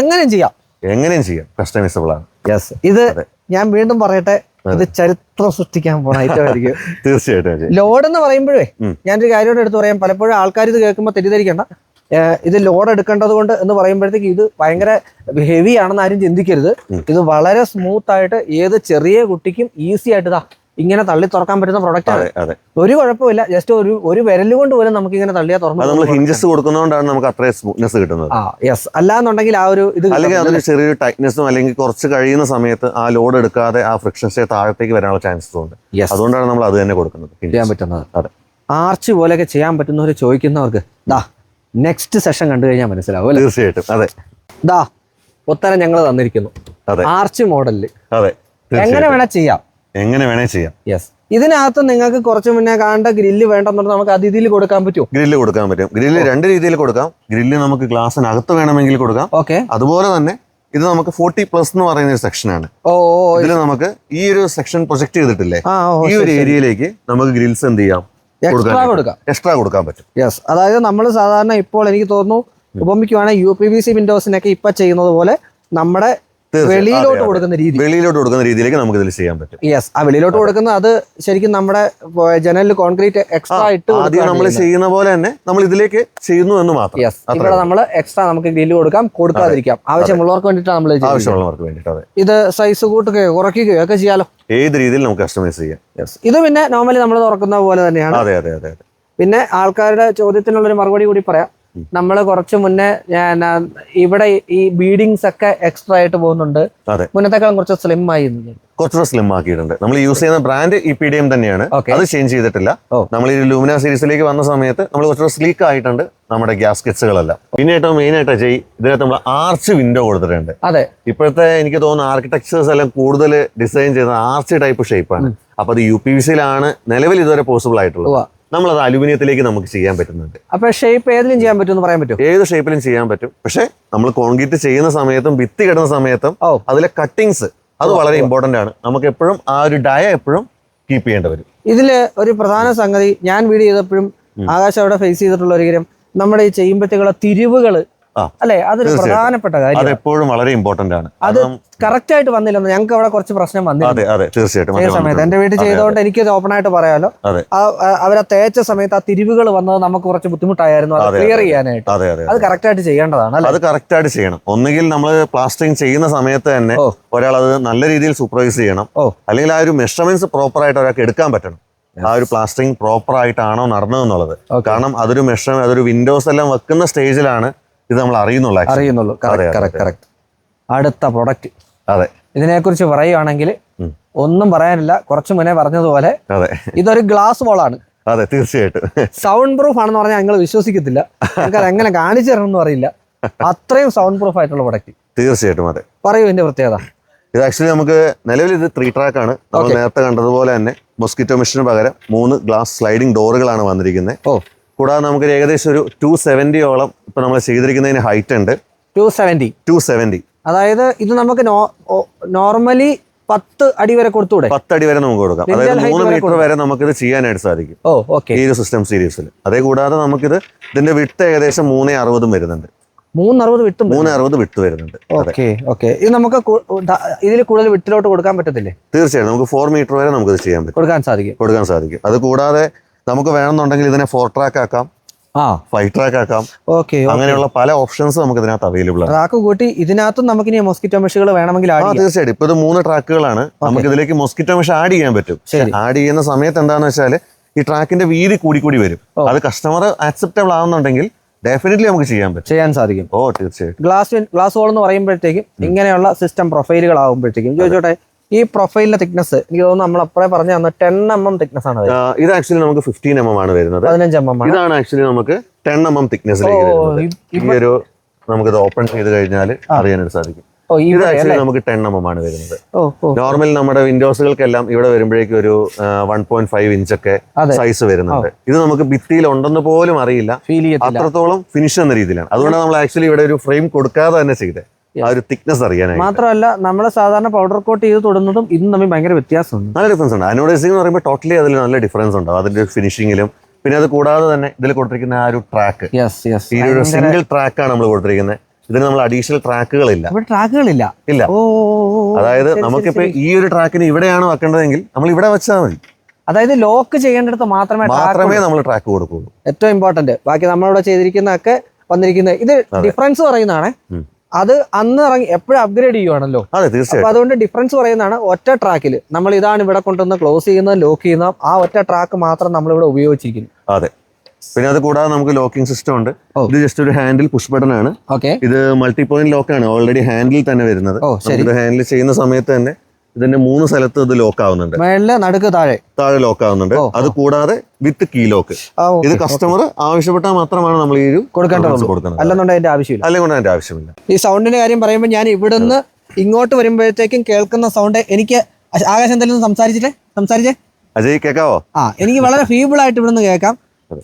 എങ്ങനെയും ചെയ്യാം. എങ്ങനെയും ചെയ്യാം. കസ്റ്റമൈസബിൾ ആണ്. യെസ് ഇത് ഞാൻ വീണ്ടും പറയട്ടെ ഇത് ചരിത്രം സൃഷ്ടിക്കാൻ പോണ ഐറ്റമായിരിക്കും. തീർച്ചയായിട്ടും ലോഡ് എന്ന് പറയുമ്പോഴേ. ഞാനൊരു കാര്യമായിട്ട് എടുത്തു പറയാം. പലപ്പോഴും ആൾക്കാർ ഇത് കേൾക്കുമ്പോൾ തെറ്റിദ്ധരിക്കണ്ട. ഇത് ലോഡ് എടുക്കേണ്ടത് കൊണ്ട് എന്ന് പറയുമ്പോഴത്തേക്ക് ഇത് ഭയങ്കര ഹെവി ആണെന്ന് ആരും ചിന്തിക്കരുത്. ഇത് ഇത് വളരെ സ്മൂത്ത് ആയിട്ട് ഏത് ചെറിയ കുട്ടിക്കും ഈസി ആയിട്ട് ഇതാ ഇങ്ങനെ തള്ളി തുറക്കാൻ പറ്റുന്ന പ്രൊഡക്റ്റ് ആണ്. ഒരു കുഴപ്പമില്ല. ജസ്റ്റ് ഒരു ഒരു വിരൽ കൊണ്ട് പോലും നമുക്ക് ഇങ്ങനെ തള്ളിയാ തുറന്നു ഹിഞ്ചസ് കൊടുക്കുന്നതുകൊണ്ടാണ് നമുക്ക് അത്രയും സ്മൂത്ത്നെസ് കിട്ടുന്നത്. ആ യെസ് അല്ലാന്നുണ്ടെങ്കിൽ ആ ഒരു ഇത് അല്ലെങ്കിൽ അതിന് ചെറിയൊരു ടൈറ്റ്നെസ്സും അല്ലെങ്കിൽ കുറച്ച് കഴിയുന്ന സമയത്ത് ആ ലോഡ് എടുക്കാതെ ആ ഫ്രിക്ഷൻ സ്റ്റേ താഴത്തേക്ക് വരാനുള്ള ചാൻസസ് ഉണ്ട്. അതുകൊണ്ടാണ് നമ്മൾ അത് തന്നെ കൊടുക്കുന്നത് ചെയ്യാൻ പറ്റുന്നത്. അതെ. ആർച്ച് പോലെയൊക്കെ ചെയ്യാൻ പറ്റുന്നവർ ചോദിക്കുന്നവർക്ക് ദാ നെക്സ്റ്റ് സെഷൻ കണ്ടു കഴിഞ്ഞാൽ മനസ്സിലാവും അല്ലേ? തീർച്ചയായിട്ടും അതെ. ദാ ഉത്തരം ഞങ്ങൾ തന്നിരിക്കുന്നു. ആർച്ച് മോഡലിൽ അതെ എങ്ങനെ വേണം ചെയ്യാം. എങ്ങനെ വേണേ ചെയ്യാം. യെസ് ഇതിനകത്ത് നിങ്ങൾക്ക് കുറച്ച് മുന്നേ കാണേണ്ട ഗ്രില്ല് വേണ്ടെന്നുണ്ടെങ്കിൽ നമുക്ക് അത് ഇതിൽ കൊടുക്കാൻ പറ്റുമോ? ഗ്രില്ല് കൊടുക്കാൻ പറ്റും. ഗ്രില്ല് രണ്ട് രീതിയിൽ കൊടുക്കാം. ഗ്രില്ല് നമുക്ക് ഗ്ലാസ്സിനകത്ത് വേണമെങ്കിൽ കൊടുക്കാം. ഓക്കെ. അതുപോലെ തന്നെ ഇത് നമുക്ക് ഫോർട്ടി പ്ലസ് എന്ന് പറയുന്ന ഒരു സെക്ഷനാണ്. ഇതിൽ നമുക്ക് ഈ ഒരു സെക്ഷൻ പ്രൊജക്ട് ചെയ്തിട്ടില്ലേ? ഈ ഒരു ഏരിയയിലേക്ക് നമുക്ക് ഗ്രിൽസ് എന്ത് ചെയ്യാം? എക്സ്ട്രാ കൊടുക്കാം. എക്സ്ട്രാ കൊടുക്കാൻ പറ്റും. യെസ് അതായത് നമ്മൾ സാധാരണ ഇപ്പോൾ എനിക്ക് തോന്നുന്നു ഉപമിക്കുവാണെങ്കിൽ യു പി വി സി വിൻഡോസിനൊക്കെ ഇപ്പൊ ചെയ്യുന്നത് പോലെ നമ്മുടെ. വെളിയിലോട്ട്. കൊടുക്കുന്ന രീതി. വെളിയിലോട്ട് കൊടുക്കുന്ന രീതിയിലേക്ക് നമുക്ക് ഇതിൽ ചെയ്യാൻ പറ്റും. യെസ് ആ വെളിയിലോട്ട് കൊടുക്കുന്ന അത് ശരിക്കും നമ്മുടെ ജനലിൽ കോൺക്രീറ്റ് എക്സ്ട്രാ ഇട്ട് ആദ്യം നമ്മൾ ചെയ്യുന്ന പോലെ തന്നെ നമ്മൾ ഇതിലേക്ക് ചെയ്യുന്നു എന്ന് മാത്രം. യെസ് ഇവിടെ നമ്മൾ എക്സ്ട്രാ നമുക്ക് ഗ്രില്ല് കൊടുക്കാം കൊടുക്കാതിരിക്കാം. ആവശ്യമുള്ളവർക്ക് വേണ്ടിയിട്ടാണ് നമ്മൾ ആവശ്യമുള്ളവർക്ക് വേണ്ടിയിട്ട് ഇത് സൈസ് കൂട്ടുകയോ കുറയ്ക്കുകയോ ഒക്കെ ചെയ്യാലോ? ഏത് രീതിയിൽ നമുക്ക് കസ്റ്റമൈസ് ചെയ്യാം. യെസ് ഇത് പിന്നെ നോർമലി നമ്മൾ തുറക്കുന്ന പോലെ തന്നെയാണ്. അതെ അതെ അതെ അതെ. പിന്നെ ആൾക്കാരുടെ ചോദ്യത്തിനുള്ള ഒരു മറുപടി കൂടി പറയാം. നമ്മൾ കുറച്ച് മുന്നേ ഞാൻ ഇവിടെ ഈ ബീഡിങ്സ് ഒക്കെ എക്സ്ട്രാ ആയിട്ട് പോകുന്നുണ്ട്. മുന്നത്തേക്കാളും കുറച്ച് സ്ലിം ആയി. കുറച്ചുകൂടെ സ്ലിം ആക്കിയിട്ടുണ്ട്. നമ്മൾ യൂസ് ചെയ്യുന്ന brand E P D M തന്നെയാണ്. അത് ചേഞ്ച് ചെയ്തിട്ടില്ല. നമ്മൾ ഈ ലൂമിന സീരീസിലേക്ക് വന്ന സമയത്ത് നമ്മൾ കുറച്ചുകൂടെ സ്ലീക്ക് ആയിട്ടുണ്ട് നമ്മുടെ ഗ്യാസ്കെറ്റ്സുകളെല്ലാം പിന്നെ ഏറ്റവും മെയിൻ ആയിട്ട് ചെയ് ഇതിനകത്ത് നമ്മൾ ആർച്ച് വിൻഡോ കൊടുത്തിട്ടുണ്ട്. അതെ. ഇപ്പോഴത്തെ എനിക്ക് തോന്നുന്നു ആർക്കിടെക്ചേഴ്സ് എല്ലാം കൂടുതൽ ഡിസൈൻ ചെയ്യുന്ന ആർച്ച് ടൈപ്പ് ഷേപ്പാണ് അപ്പൊ അത് യു പി വി സിയിലാണ് നിലവിൽ ഇതുവരെ പോസിബിൾ ആയിട്ടുള്ളത്. നമ്മളത് അലുമിനിയത്തിലേക്ക് നമുക്ക് ചെയ്യാൻ പറ്റുന്നുണ്ട്. അപ്പോൾ ഷേപ്പ് ഏതിലും ചെയ്യാൻ പറ്റുമെന്ന് പറയാൻ പറ്റും ഏത് ഷേപ്പിലും ചെയ്യാൻ പറ്റും. പക്ഷേ നമ്മൾ കോൺക്രീറ്റ് ചെയ്യുന്ന സമയത്തും ഭിത്തി കിടന്ന സമയത്തും അതിലെ കട്ടിങ്സ് അത് വളരെ ഇമ്പോർട്ടന്റ് ആണ്. നമുക്ക് എപ്പോഴും ആ ഒരു ഡയ എപ്പോഴും കീപ്പ് ചെയ്യേണ്ടി വരും. ഇതിൽ ഒരു പ്രധാന സംഗതി ഞാൻ വീഡിയോ ചെയ്തപ്പോഴും ആകാശം അവിടെ ഫേസ് ചെയ്തിട്ടുള്ള ഒരു കാര്യം നമ്മുടെ ഈ ചെയ്യുമ്പോഴത്തേക്കുള്ള തിരിവുകൾ ആ. അല്ലെ? അതൊരു പ്രധാനപ്പെട്ട പ്രധാനപ്പെട്ട അത് കാര്യം എപ്പോഴും വളരെ ഇമ്പോർട്ടന്റ് ആണ്. അത് കറക്റ്റ് ആയിട്ട് വന്നില്ല ഞങ്ങൾക്ക് അവിടെ കുറച്ച് പ്രശ്നം വന്നില്ല അതെ തീർച്ചയായിട്ടും സമയത്ത്. എന്റെ വീട്ടിൽ ചെയ്തോണ്ട് എനിക്ക് ഓപ്പൺ ആയിട്ട് പറയാലോ. അവരെ തേച്ച സമയത്ത് ആ തിരിവുകൾ വന്നത് നമുക്ക് കുറച്ച് ബുദ്ധിമുട്ടായിരുന്നു. അത് ക്ലിയർ ചെയ്യാനായിട്ട്. അതെ അതെ അത്. കറക്റ്റ് ആയിട്ട് ചെയ്യേണ്ടതാണ് അത് കറക്റ്റ് ആയിട്ട് ചെയ്യണം. ഒന്നുകിൽ നമ്മൾ പ്ലാസ്റ്ററിങ് ചെയ്യുന്ന സമയത്ത് തന്നെ ഒരാൾ അത് നല്ല രീതിയിൽ സൂപ്പർവൈസ് ചെയ്യണം. അല്ലെങ്കിൽ ആ ഒരു മെഷർമെന്റ്സ് പ്രോപ്പർ ആയിട്ട് ഒരാൾക്ക് എടുക്കാൻ പറ്റണം. ആ ഒരു പ്ലാസ്റ്ററിങ് പ്രോപ്പർ ആയിട്ടാണോ നടന്നതെന്നുള്ളത്. കാരണം അതൊരു മെഷർ അതൊരു വിൻഡോസ് എല്ലാം വെക്കുന്ന സ്റ്റേജിലാണ് ഇത് നമ്മൾ അറിയുന്നുള്ളൂ. അറിയുന്നുള്ളൂ. കറക്റ്റ് കറക്റ്റ് അടുത്ത പ്രൊഡക്റ്റ് അതെ. ഇതിനെക്കുറിച്ച് പറയുകയാണെങ്കിൽ ഒന്നും പറയാനില്ല. കുറച്ചു മുന്നേ പറഞ്ഞതുപോലെ ഇതൊരു ഗ്ലാസ് ബോളാണ് അതെ തീർച്ചയായിട്ടും. സൗണ്ട് പ്രൂഫ് ആണെന്ന് പറഞ്ഞാൽ ഞങ്ങൾ വിശ്വസിക്കത്തില്ല. ഞങ്ങൾക്ക് അത് എങ്ങനെ കാണിച്ചു തരണം എന്ന് അറിയില്ല. അത്രയും സൗണ്ട് പ്രൂഫ് ആയിട്ടുള്ള പ്രൊഡക്റ്റ് തീർച്ചയായിട്ടും അതെ. പറയൂ ഇതിന്റെ പ്രത്യേകത. ഇത് ആക്ച്വലി നമുക്ക് നിലവിൽ ഇത് ത്രീ ട്രാക്ക് ആണ്. നമ്മൾ നേരത്തെ കണ്ടതുപോലെ തന്നെ മൊസ്കിറ്റോ മെഷീന് പകരം മൂന്ന് ഗ്ലാസ് സ്ലൈഡിംഗ് ഡോറുകളാണ് വന്നിരിക്കുന്നത്. ഓ. കൂടാതെ നമുക്ക് ഏകദേശം ഒരു ടു സെവന്റിയോളം ഇപ്പം നമ്മൾ ചെയ്തിരിക്കുന്നതിന് ഹൈറ്റ് ഉണ്ട്. ടു സെവന്റി ടു സെവന്റി അതായത് ഇത് നമുക്ക് നോർമലി പത്ത് അടി വരെ കൊടുത്തൂടെ? അടി വരെ നമുക്ക് കൊടുക്കാം. അതായത് മൂന്ന് മീറ്റർ വരെ നമുക്കിത് ചെയ്യാനായിട്ട് സാധിക്കും. ഓ ഓക്കെ ഈ ഒരു സിസ്റ്റം സീരീസിൽ അതേ കൂടാതെ നമുക്കിത് ഇതിന്റെ വിട്ട് ഏകദേശം മൂന്നേ അറുപതും വരുന്നുണ്ട്. മൂന്നറുപത് വിട്ട് മൂന്നേ അറുപത് വിട്ട് വരുന്നുണ്ട്. ഓക്കെ ഓക്കെ ഇത് നമുക്ക് ഇതിൽ കൂടുതൽ വിട്ടിലോട്ട് കൊടുക്കാൻ പറ്റത്തില്ലേ? തീർച്ചയായും നമുക്ക് ഫോർ മീറ്റർ വരെ നമുക്ക് ഇത് ചെയ്യാൻ പറ്റും. കൊടുക്കാൻ സാധിക്കും. കൊടുക്കാൻ സാധിക്കും. അത് കൂടാതെ നമുക്ക് വേണമെന്നുണ്ടെങ്കിൽ ഇതിനെ ഫോർ ട്രാക്ക് ആക്കാം. ആ. ഫൈവ് ട്രാക്ക് ആക്കാം. ഓക്കെ അങ്ങനെയുള്ള പല ഓപ്ഷൻസ് നമുക്ക് ഇതിനകത്ത് അവൈലബിൾ ആണ്. ട്രാക്ക് കൂട്ടി ഇതിനകത്തും നമുക്ക് ഇനി മൊസ്കിറ്റോ മെഷുകൾ വേണമെങ്കിൽ ആ ചെയ്യാം. തീർച്ചയായിട്ടും. ഇപ്പൊ ഇത് മൂന്ന് ട്രാക്കുകളാണ് നമുക്ക് ഇതിലേക്ക് മൊസ്കിറ്റോ മെഷ് ആഡ് ചെയ്യാൻ പറ്റും. ആഡ് ചെയ്യുന്ന സമയത്ത് എന്താണെന്ന് വെച്ചാൽ ഈ ട്രാക്കിന്റെ വീതി കൂടി കൂടി വരും. അത് കസ്റ്റമർ ആക്സെപ്റ്റബിൾ ആവുന്നുണ്ടെങ്കിൽ ഡെഫിനറ്റ്ലി നമുക്ക് ചെയ്യാൻ പറ്റും. ചെയ്യാൻ സാധിക്കും. ഓ തീർച്ചയായിട്ടും. ഗ്ലാസ് ഗ്ലാസ് വോൾ എന്ന് പറയുമ്പോഴത്തേക്കും ഇങ്ങനെയുള്ള സിസ്റ്റം പ്രൊഫൈലുകൾ ആകുമ്പോഴത്തേക്കും ചോദിച്ചോട്ടെ ഈ പ്രൊഫൈലിന്റെ തിക്നെസ് എനിക്ക് തോന്നുന്നു നമ്മൾ അപ്പറേ പറഞ്ഞു തന്ന ടെൻ എം എം തിക്നെസ് ആണ് ഇത് ആക്ച്വലി നമുക്ക് ഫിഫ്റ്റീൻ എം എം ആണ് വരുന്നത്. പതിനഞ്ച് എം എം ഇതാണ് ആക്ച്വലി നമുക്ക് ടെൻ എം എം തിക്നെസ് തിക്നെസ്സിലേക്ക് ഈ- ഒരു നമുക്കിത് ഓപ്പൺ ചെയ്ത് കഴിഞ്ഞാൽ അറിയാനായിട്ട് സാധിക്കും. ഇത് ആക്ച്വലി നമുക്ക് ടെൻ എം എം ആണ് വരുന്നത്. നോർമൽ നമ്മുടെ വിൻഡോസുകൾക്കെല്ലാം ഇവിടെ വരുമ്പോഴേക്കും ഒരു വൺ പോയിന്റ് ഫൈവ് ഇഞ്ചൊക്കെ ഒക്കെ സൈസ് വരുന്നുണ്ട്. ഇത് നമുക്ക് ഭിത്തിയിൽ ഉണ്ടെന്ന് പോലും അറിയില്ല. അത്രത്തോളം ഫിനിഷ് എന്ന രീതിയിലാണ്. അതുകൊണ്ട് നമ്മൾ ആക്ച്വലി ഇവിടെ ഒരു ഫ്രെയിം കൊടുക്കാതെ തന്നെ ചെയ്തത് ആ ഒരു തിക്നെസ് അറിയാനായി മാത്രമല്ല നമ്മൾ സാധാരണ പൗഡർ കോട്ട് ചെയ്ത് തൊടുന്നതും ഇതും തമ്മിൽ ഭയങ്കര വ്യത്യാസമുണ്ട്. നല്ല ഡിഫറൻസ് ഉണ്ട്. അനോഡൈസിംഗ് എന്ന് പറയുമ്പോൾ ടോട്ടലി അതിൽ നല്ല ഡിഫറൻസ് ഉണ്ട്. അതിന്റെ ഫിനിഷിംഗിലും പിന്നെ അത് കൂടാതെ തന്നെ ഇതിൽ കൊടുത്തിരിക്കുന്ന ആ ഒരു ട്രാക്ക് യെസ് യെസ് ഈ ഒരു സിംഗിൾ ട്രാക്കാണ് നമ്മൾ കൊടുത്തിരിക്കുന്നത്. ഇതിന് നമ്മൾ അഡീഷണൽ ട്രാക്കുകളില്ല ഇല്ല. ട്രാക്കുകളില്ല ഇല്ല. ഓ. അതായത് നമുക്കിപ്പോ. ഈ ഒരു ട്രാക്കിന് ഇവിടെയാണ് വെക്കേണ്ടതെങ്കിൽ നമ്മൾ ഇവിടെ വെച്ചാൽ മതി. അതായത് ലോക്ക് ചെയ്യേണ്ടടുത്ത് മാത്രമേ മാത്രമേ നമ്മൾ ട്രാക്ക് കൊടുക്കുള്ളൂ. ഏറ്റവും ഇമ്പോർട്ടന്റ് ബാക്കി നമ്മളിവിടെ ചെയ്തിരിക്കുന്നതൊക്കെ വന്നിരിക്കുന്നത്. ഇത് ഡിഫറൻസ് പറയുന്നതാണ്. അത് അന്ന് ഇറങ്ങി എപ്പോഴും അപ്ഗ്രേഡ് ചെയ്യുവാണല്ലോ. അതെ തീർച്ചയായും അപ്പൊ അതുകൊണ്ട് ഡിഫറൻസ് പറയുന്നതാണ് ഒറ്റ ട്രാക്കിൽ നമ്മൾ ഇതാണ് ഇവിടെ കൊണ്ടുവന്ന് ക്ലോസ് ചെയ്യുന്ന ലോക്ക് ചെയ്യുന്ന ആ ഒറ്റ ട്രാക്ക് മാത്രം നമ്മൾ ഇവിടെ ഉപയോഗിച്ചിരിക്കുന്നു. അതെ. പിന്നെ അത് കൂടാതെ നമുക്ക് ലോക്കിംഗ് സിസ്റ്റം ഉണ്ട്. ഇത് ജസ്റ്റ് ഒരു ഹാൻഡിൽ പുഷ് ബട്ടൺ ആണ്. ഇത് മൾട്ടി പോയിന്റ് ലോക്ക് ആണ് ഓൾറെഡി ഹാൻഡിൽ തന്നെ വരുന്നത്. ഹാൻഡിൽ ചെയ്യുന്ന സമയത്ത് തന്നെ ഇതിന്റെ മൂന്ന് സ്ഥലത്ത് ഇത് ലോക്ക് ആവുന്നുണ്ട്. മേളിൽ നടുക്ക് താഴെ. താഴെ ലോക്ക് ആവുന്നുണ്ട്. അത് കൂടാതെ വിത്ത് കീ ലോക്ക് ഇത് കസ്റ്റമർ ആവശ്യപ്പെട്ടാൽ മാത്രമാണ് നമ്മൾ ഈ ഒരു കൊടുക്കേണ്ടത് കൊടുക്കുന്നത്. അല്ലെന്നുണ്ടെങ്കിൽ അതിന്റെ ആവശ്യമില്ല. അല്ലെങ്കിൽ അതിന്റെ ആവശ്യമില്ല. ഈ സൗണ്ടിന്റെ കാര്യം പറയുമ്പോൾ ഞാൻ ഇവിടുന്ന് ഇങ്ങോട്ട് വരുമ്പോഴത്തേക്കും കേൾക്കുന്ന സൗണ്ട് എനിക്ക് ആകാശം എന്തെങ്കിലും സംസാരിച്ചിട്ടേ സംസാരിച്ചേ? അജയ് കേക്കാവോ? ആ എനിക്ക് വളരെ ഫീബിൾ ആയിട്ട് ഇവിടുന്ന് കേൾക്കാം.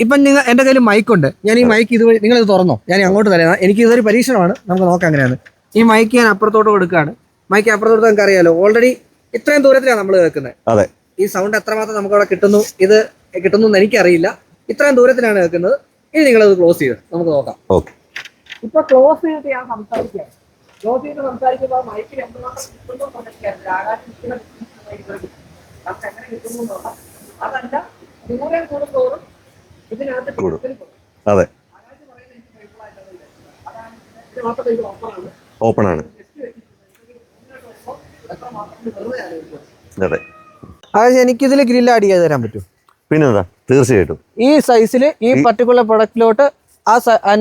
ഇപ്പം നിങ്ങൾ എന്റെ കയ്യിൽ മൈക്ക് ഉണ്ട്. ഞാൻ ഈ മൈക്ക് ഇതുവഴി നിങ്ങൾ ഇത് തുറന്നോ? ഞാൻ അങ്ങോട്ട് തരാം. എനിക്ക് ഇതൊരു പരീക്ഷണമാണ്. നമുക്ക് നോക്കാം അങ്ങനെയാണ് ഈ മൈക്ക് ഞാൻ അപ്പുറത്തോട്ട് കൊടുക്കുകയാണ്. മൈക്ക് അപ്പുറത്തോട്ട് നമുക്ക് അറിയാലോ ഓൾറെഡി ഇത്രയും ദൂരത്തിലാണ് നമ്മൾ കേൾക്കുന്നത് അതെ. ഈ സൗണ്ട് എത്രമാത്രം നമുക്ക് അവിടെ കിട്ടുന്നു ഇത് കിട്ടുന്നു എന്ന് എനിക്കറിയില്ല. ഇത്രയും ദൂരത്തിലാണ് കേൾക്കുന്നത്. ഇനി നിങ്ങൾ അത് ക്ലോസ് ചെയ്ത് നമുക്ക് നോക്കാം. ഓക്കെ ഇപ്പൊ ക്ലോസ് ചെയ്തിട്ട് ഞാൻ സംസാരിക്കാം. ക്ലോസ് ചെയ്ത് സംസാരിക്കുമ്പോൾ മൈക്കിൽ എന്തുമാത്രം കിട്ടുന്നു എന്ന് എനിക്കറിയില്ല. ആകാശം ഇങ്ങനെ കിട്ടുന്നു നമുക്ക് എങ്ങനെ കിട്ടുന്നു എന്നുള്ള അതല്ല ദൂരെ കൂടുന്തോറും ഇതിനകത്ത് കൂടും. pixel കൂടും. അതെ. ഓപ്പൺ പറയുന്നത് അതെ. അതായത് എനിക്കിതിൽ ഗ്രില്ല് ആഡ് ചെയ്ത് തരാൻ പറ്റും പിന്നെന്താ? തീർച്ചയായിട്ടും. ഈ സൈസിൽ ഈ പർട്ടിക്കുലർ പ്രൊഡക്റ്റിലോട്ട് ആ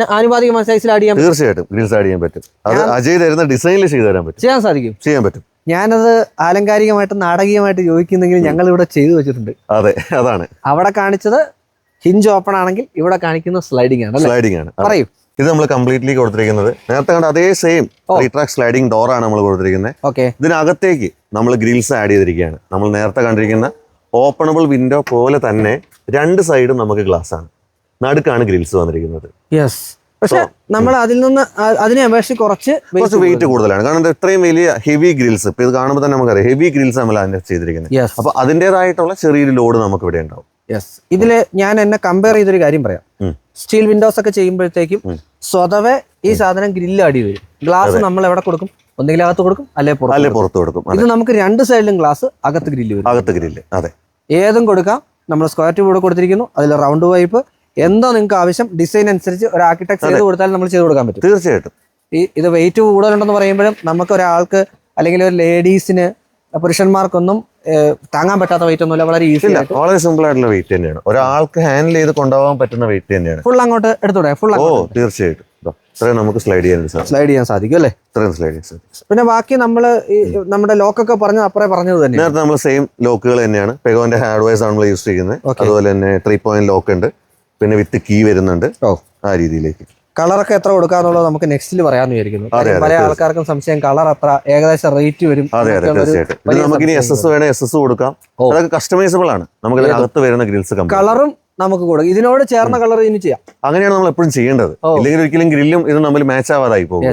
ആനുപാതികമായ സൈസിൽ ആഡ് ചെയ്യാൻ തീർച്ചയായിട്ടും ഗ്രിൽസ് ആഡ് ചെയ്യാൻ പറ്റും. അത് അജയ് തരുന്ന ഡിസൈനിൽ ചെയ്തു തരാൻ പറ്റും. ചെയ്യാൻ സാധിക്കും. ചെയ്യാൻ പറ്റും. ഞാനത് ആലങ്കാരികമായിട്ട് നാടകീയമായിട്ട് ചോദിക്കുന്നെങ്കിൽ ഞങ്ങൾ ഇവിടെ ചെയ്തു വെച്ചിട്ടുണ്ട്. അതെ അതാണ്. അവിടെ കാണിച്ചത് ഹിഞ്ച് ഓപ്പൺ ആണെങ്കിൽ ഇവിടെ കാണിക്കുന്ന സ്ലൈഡിംഗ് ആണ് സ്ലൈഡിംഗ് ആണ്. പറയൂ. ഇത് നമ്മൾ കംപ്ലീറ്റ്ലി കൊടുത്തിരിക്കുന്നത്. നേരത്തെ കണ്ട അതേ സെയിം റീട്രാക്ട് സ്ലൈഡിംഗ് ഡോറാണ് നമ്മൾ കൊടുത്തിരിക്കുന്നത് ഓക്കെ. ഇതിനകത്തേക്ക് നമ്മൾ ഗ്രിൽസ് ആഡ് ചെയ്തിരിക്കുകയാണ്. നമ്മൾ നേരത്തെ കണ്ടിരിക്കുന്ന ഓപ്പണബിൾ വിൻഡോ പോലെ തന്നെ രണ്ട് സൈഡും നമുക്ക് ഗ്ലാസ് ആണ്. നടുക്കാണ് ഗ്രിൽസ് വന്നിരിക്കുന്നത്. യെസ് പക്ഷെ നമ്മൾ അതിൽ നിന്ന് അതിനെ അപേക്ഷിച്ച് കുറച്ച് കുറച്ച് വെയിറ്റ് കൂടുതലാണ്. കാരണം ഇത്രയും വലിയ ഹെവി ഗ്രിൽസ് ഇപ്പൊ ഇത് കാണുമ്പോൾ തന്നെ നമുക്കറിയാം. ഹെവി ഗ്രിൽസ് നമ്മൾ അതിന്റെ ചെയ്തിരിക്കുന്നത് അപ്പൊ അതിന്റെതായിട്ടുള്ള ചെറിയൊരു ലോഡ് നമുക്ക് ഇവിടെ ഉണ്ടാവും. യെസ് ഇതിൽ ഞാൻ എന്നെ കമ്പയർ ചെയ്തൊരു കാര്യം പറയാം. സ്റ്റീൽ വിൻഡോസ് ഒക്കെ ചെയ്യുമ്പോഴത്തേക്കും. സ്വതവേ ഈ സാധനം ഗ്രില്ല് അടി വരും. ഗ്ലാസ് നമ്മൾ എവിടെ കൊടുക്കും? ഒന്നുകിൽ അകത്ത് കൊടുക്കും അല്ലെ പുറത്ത് അല്ലെ കൊടുക്കും. പുറത്ത് കൊടുക്കും. ഇത് നമുക്ക് രണ്ട് സൈഡിലും ഗ്ലാസ് അകത്ത് ഗ്രില്ല് വരും. അകത്ത് ഗ്രില്ല് അതെ. ഏതും കൊടുക്കാം. നമ്മൾ സ്ക്വയർ ട്യൂബ് കൊടുത്തിരിക്കുന്നു. അതിൽ റൗണ്ട് വൈപ്പ് എന്തോ നിങ്ങൾക്ക് ആവശ്യം ഡിസൈൻ അനുസരിച്ച് ഒരു ആർക്കിടെക്ട് ചെയ്ത് കൊടുത്താൽ നമ്മൾ ചെയ്ത് കൊടുക്കാൻ പറ്റും. തീർച്ചയായിട്ടും. ഈ ഇത് വെയിറ്റ് കൂടുതലുണ്ടെന്ന് പറയുമ്പോഴും നമുക്ക് ഒരാൾക്ക് അല്ലെങ്കിൽ ഒരു ലേഡീസിന് പുരുഷന്മാർക്കൊന്നും താങ്ങാൻ പറ്റാത്ത വെയിറ്റ് ഒന്നുമില്ല വളരെ ഈസി വളരെ സിമ്പിൾ ആയിട്ടുള്ള വെയിറ്റ് തന്നെയാണ്. ഒരാൾക്ക് ഹാൻഡിൽ ചെയ്ത് കൊണ്ടുപോകാൻ പറ്റുന്ന വെയിറ്റ് തന്നെയാണ്. ഫുൾ അങ്ങോട്ട് എടുത്തൂടെ ഫുൾ ഓ തീർച്ചയായിട്ടും. ഇത്രയും നമുക്ക് സ്ലൈഡ് ചെയ്യാൻ സ്ലൈഡ് ചെയ്യാൻ സാധിക്കും അല്ലേ? ഇത്രയും സ്ലൈഡ് ചെയ്യാൻ സാധിക്കും. പിന്നെ ബാക്കി നമ്മൾ നമ്മുടെ ലോക്കൊക്കെ പറഞ്ഞ അപ്പറേ പറഞ്ഞത് തന്നെ. നേരത്തെ നമ്മൾ സെയിം ലോക്കുകൾ തന്നെയാണ്. പെഗോന്റെ ഹാർഡ്വെയർസ് ആണ് നമ്മൾ യൂസ് ചെയ്യുന്നത് അതുപോലെ തന്നെ ത്രീ പോയിന്റ് ലോക്ക് ഉണ്ട്. പിന്നെ വിത്ത് കീ വരുന്നുണ്ട്. ഓ. ആ രീതിയിലേക്ക്. കളറൊക്കെ എത്ര കൊടുക്കാന്നുള്ളത് നമുക്ക് നെക്സ്റ്റിൽ പറയാൻ വിചാരിക്കുന്നു. പല ആൾക്കാർക്കും സംശയം കളർ അത്ര ഏകദേശം റേറ്റ് വരും. നമുക്ക് ഇനി എസ് എസ് വേണേ എസ് എസ് കൊടുക്കാം. അതൊക്കെ കസ്റ്റമൈസബിൾ ആണ്. നമുക്ക് അകത്ത് വരുന്ന ഗ്രിൽസ് കളറും നമുക്ക് കൊടുക്കും. ഇതിനോട് ചേർന്ന കളർ ഇനി ചെയ്യാം. അങ്ങനെയാണ് നമ്മൾ എപ്പോഴും ചെയ്യേണ്ടത്. ഇല്ലെങ്കിൽ ഒരിക്കലും ഗ്രില്ലും ഇതും നമ്മൾ മാച്ച് ആവാതായി പോകും.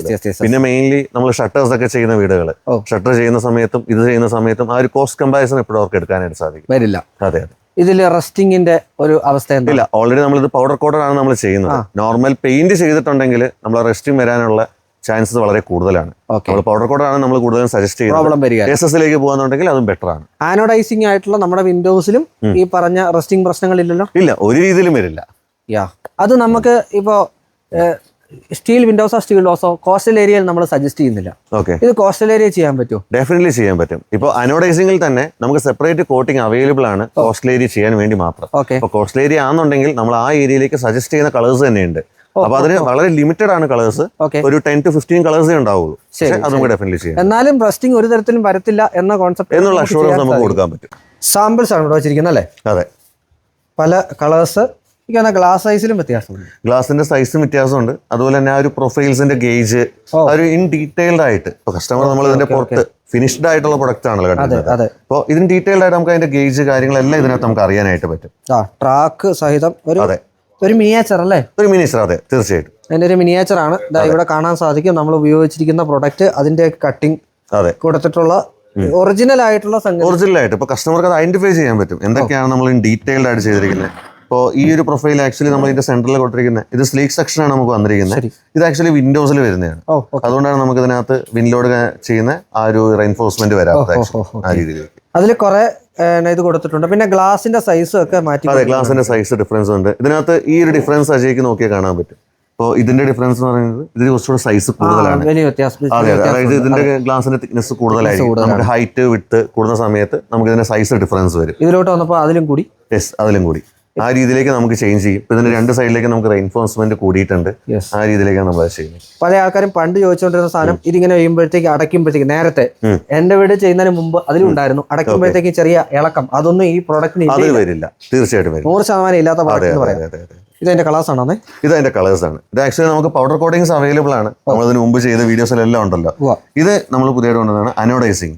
പിന്നെ മെയിൻലി നമ്മൾ ഷട്ടേഴ്സ് ഒക്കെ ചെയ്യുന്ന വീടുകൾ ഷട്ടർ ചെയ്യുന്ന സമയത്തും ഇത് ചെയ്യുന്ന സമയത്തും ആ ഒരു കോസ്റ്റ് കമ്പാരിസൺ എപ്പോഴും അവർക്ക് എടുക്കാനായിട്ട് സാധിക്കും. വരില്ല. അതെ അതെ. ഇതിൽ റസ്റ്റിംഗിന്റെ ഒരു അവസ്ഥ ഇല്ല ഓൾറെഡി നമ്മൾ ഇത് പൗഡർ കോട്ടഡ് ആണ് നമ്മൾ ചെയ്യുന്നത്. നോർമൽ പെയിന്റ് ചെയ്തിട്ടുണ്ടെങ്കിൽ നമ്മൾ റെസ്റ്റിംഗ് വരാനുള്ള ചാൻസസ് വളരെ കൂടുതലാണ്. നമ്മൾ പൗഡർ ആണ് നമ്മൾ കൂടുതലും സജസ്റ്റ് ചെയ്യുന്നത്. എസ് എസിലേക്ക് പോകുന്നുണ്ടെങ്കിൽ അതും ബെറ്റർ ആണ്. ആനോഡൈസിംഗ് ആയിട്ടുള്ള നമ്മുടെ വിൻഡോസിലും ഈ പറഞ്ഞ റെസ്റ്റിംഗ് പ്രശ്നങ്ങളില്ലല്ലോ? ഇല്ല ഒരു രീതിയിലും വരില്ല. യാ അത് നമുക്ക് ഇപ്പോൾ സ്റ്റീൽ വിൻഡോസോ സ്റ്റീൽ ഡോസോ കോസ്റ്റൽ ഏരിയയിൽ നമ്മൾ സജസ്റ്റ് ചെയ്യുന്നില്ല. ഓക്കെ ഇത് കോസ്റ്റൽ ഏരിയ ചെയ്യാൻ പറ്റുമോ? ഡെഫിനറ്റ്ലി ചെയ്യാൻ പറ്റും. ഇപ്പോൾ അനോഡൈസിംഗിൽ തന്നെ നമുക്ക് സെപ്പറേറ്റ് കോട്ടിംഗ് അവൈലബിൾ ആണ് കോസ്റ്റൽ ഏരിയ ചെയ്യാൻ വേണ്ടി മാത്രം. ഓക്കെ കോസ്റ്റൽ ഏരിയ ആണെന്നുണ്ടെങ്കിൽ നമ്മൾ ആ ഏരിയയിലേക്ക് സജസ്റ്റ് ചെയ്യുന്ന കളേഴ്സ് തന്നെയുണ്ട്. അപ്പൊ അതിന് വളരെ ലിമിറ്റഡ് ആണ് കളേഴ്സ് ഒരു ടെൻ ടു ഫിഫ്റ്റീൻ കളേഴ്സേ ഉണ്ടാവുള്ളൂ. അത് ഡെഫിനറ്റ്ലി ചെയ്യാം. എന്നാലും റസ്റ്റിംഗ് ഒരു തരത്തിലും വരത്തില്ല എന്ന കോൺസെപ്റ്റ് എന്നുള്ള അഷുറൻസ് നമുക്ക് കൊടുക്കാൻ പറ്റും. സാമ്പിൾസ് ആണ് ഇവിടെ വെച്ചിരിക്കുന്നത് അല്ലേ? അതെ. പല കളേഴ്സ് എനിക്ക് ഗ്ലാസ് സൈസിലും വ്യത്യാസമുണ്ട്. ഗ്ലാസിന്റെ സൈസും വ്യത്യാസമുണ്ട്. അതുപോലെ തന്നെ ആ ഒരു പ്രൊഫൈൽസിന്റെ ഗേജ് ആ ഒരു ഇൻ ഡീറ്റെയിൽഡ് ആയിട്ട്. ഇപ്പൊ കസ്റ്റമർ നമ്മൾ ഇതിന്റെ പുറത്ത് ഫിനിഷ്ഡ് ആയിട്ടുള്ള പ്രൊഡക്റ്റ് ആണല്ലോ അതെ അപ്പോൾ ഇതിന് ഡീറ്റെയിൽഡ് ആയിട്ട് നമുക്ക് അതിന്റെ ഗേജ് കാര്യങ്ങളെല്ലാം ഇതിനകത്ത് നമുക്ക് അറിയാനായിട്ട് പറ്റും. ആ ട്രാക്ക് സഹിതം ഒരു അതെ. ഒരു മിനിയേച്ചർ അല്ലേ? ഒരു മിനിയേച്ചർ അതെ തീർച്ചയായിട്ടും. അതിന്റെ ഒരു മിനിയേച്ചർ ആണ്. ഇവിടെ കാണാൻ സാധിക്കും. നമ്മൾ ഉപയോഗിച്ചിരിക്കുന്ന പ്രൊഡക്റ്റ് അതിന്റെ കട്ടിങ് അതെ. കൊടുത്തിട്ടുള്ള ഒറിജിനൽ ആയിട്ടുള്ള സംഗതി. ഒറിജിനൽ ആയിട്ട്. ഇപ്പൊ കസ്റ്റമർക്ക് അത് ഐഡന്റിഫൈ ചെയ്യാൻ പറ്റും. എന്തൊക്കെയാണ് നമ്മൾ ഡീറ്റെയിൽഡ് ആയിട്ട് ചെയ്തിരിക്കുന്നത്? ഇപ്പോൾ ഈ ഒരു പ്രൊഫൈൽ ആക്ച്വലി നമ്മൾ ഇതിന്റെ സെന്ററിൽ കൊണ്ടിരിക്കുന്നത് ഇത് സ്ലീക്ക് സെക്ഷൻ ആണ് നമുക്ക് വന്നിരിക്കുന്നത് ഇത് ആക്ച്വലി വിൻഡോസിൽ വരുന്നതാണ്. അതുകൊണ്ടാണ് നമുക്ക് ഇതിനകത്ത് വിൻലോഡ് ചെയ്യുന്ന ആ ഒരു റെയിൻഫോഴ്സ്മെന്റ് വരാത്തത് ഓ. ആ രീതിയിലേക്ക്. അതിൽ കുറെ ഇത് കൊടുത്തിട്ടുണ്ട്. പിന്നെ ഗ്ലാസിന്റെ സൈസും ഒക്കെ മാറ്റി അതെ ഗ്ലാസിന്റെ സൈസ് ഡിഫറൻസ് ഉണ്ട്. ഇതിനകത്ത് ഈ ഒരു ഡിഫറൻസ് അജയ്ക്ക് നോക്കിയാൽ കാണാൻ പറ്റും. ഇപ്പോൾ ഇതിന്റെ ഡിഫറൻസ് എന്ന് പറയുന്നത് ഇതിന് കുറച്ചുകൂടെ സൈസ് കൂടുതലാണ്. അതെ അതെ. അതായത് ഇതിന്റെ ഗ്ലാസിന്റെ തിക്നെസ് കൂടുതലായിരിക്കും. നമുക്ക് ഹൈറ്റ് വിട്ട് കൂടുന്ന സമയത്ത് നമുക്ക് ഇതിന്റെ സൈസ് ഡിഫറൻസ് വരും. ഇതിലോട്ട് വന്നപ്പോൾ അതിലും കൂടി? യെസ് അതിലും കൂടി. ആ രീതിയിലേക്ക് നമുക്ക് ചേഞ്ച് ചെയ്യും. ഇപ്പൊ ഇതിന്റെ രണ്ട് സൈഡിലേക്ക് നമുക്ക് റെയിൻഫോഴ്സ്മെന്റ് കൂടിയിട്ടുണ്ട്. ആ രീതിയിലേക്കാണ് നമ്മൾ ചെയ്യുന്നത്. പല ആൾക്കാരും പണ്ട് ചോദിച്ചുകൊണ്ടിരുന്ന സാധനം ഇതിങ്ങനെ ചെയ്യുമ്പോഴത്തേക്ക് അടയ്ക്കുമ്പോഴത്തേക്ക് നേരത്തെ. എന്റെ വീട് ചെയ്യുന്നതിന് മുമ്പ് അതിലും ഉണ്ടായിരുന്നു. അടയ്ക്കുമ്പോഴത്തേക്ക് ചെറിയ ഇളക്കം. അതൊന്നും ഈ പ്രോഡക്റ്റിന് അത് വരില്ല. തീർച്ചയായിട്ടും വരും നൂറ് ശതമാനം ഇല്ലാത്ത പ്രോഡക്റ്റ് കളേഴ്സ് ആണോ ഇത് അതിന്റെ കളേഴ്സ് ആണ്. ഇത് ആക്ച്വലി നമുക്ക് പൗഡർ കോട്ടിങ്സ് അവൈലബിൾ ആണ്. നമ്മൾ ഇതിന് മുമ്പ് ചെയ്ത വീഡിയോസിലെല്ലാം ഉണ്ടല്ലോ. ഇത് നമ്മൾ പുതിയതായിട്ട് കൊണ്ടുവന്നതാണ് അനോഡൈസിങ്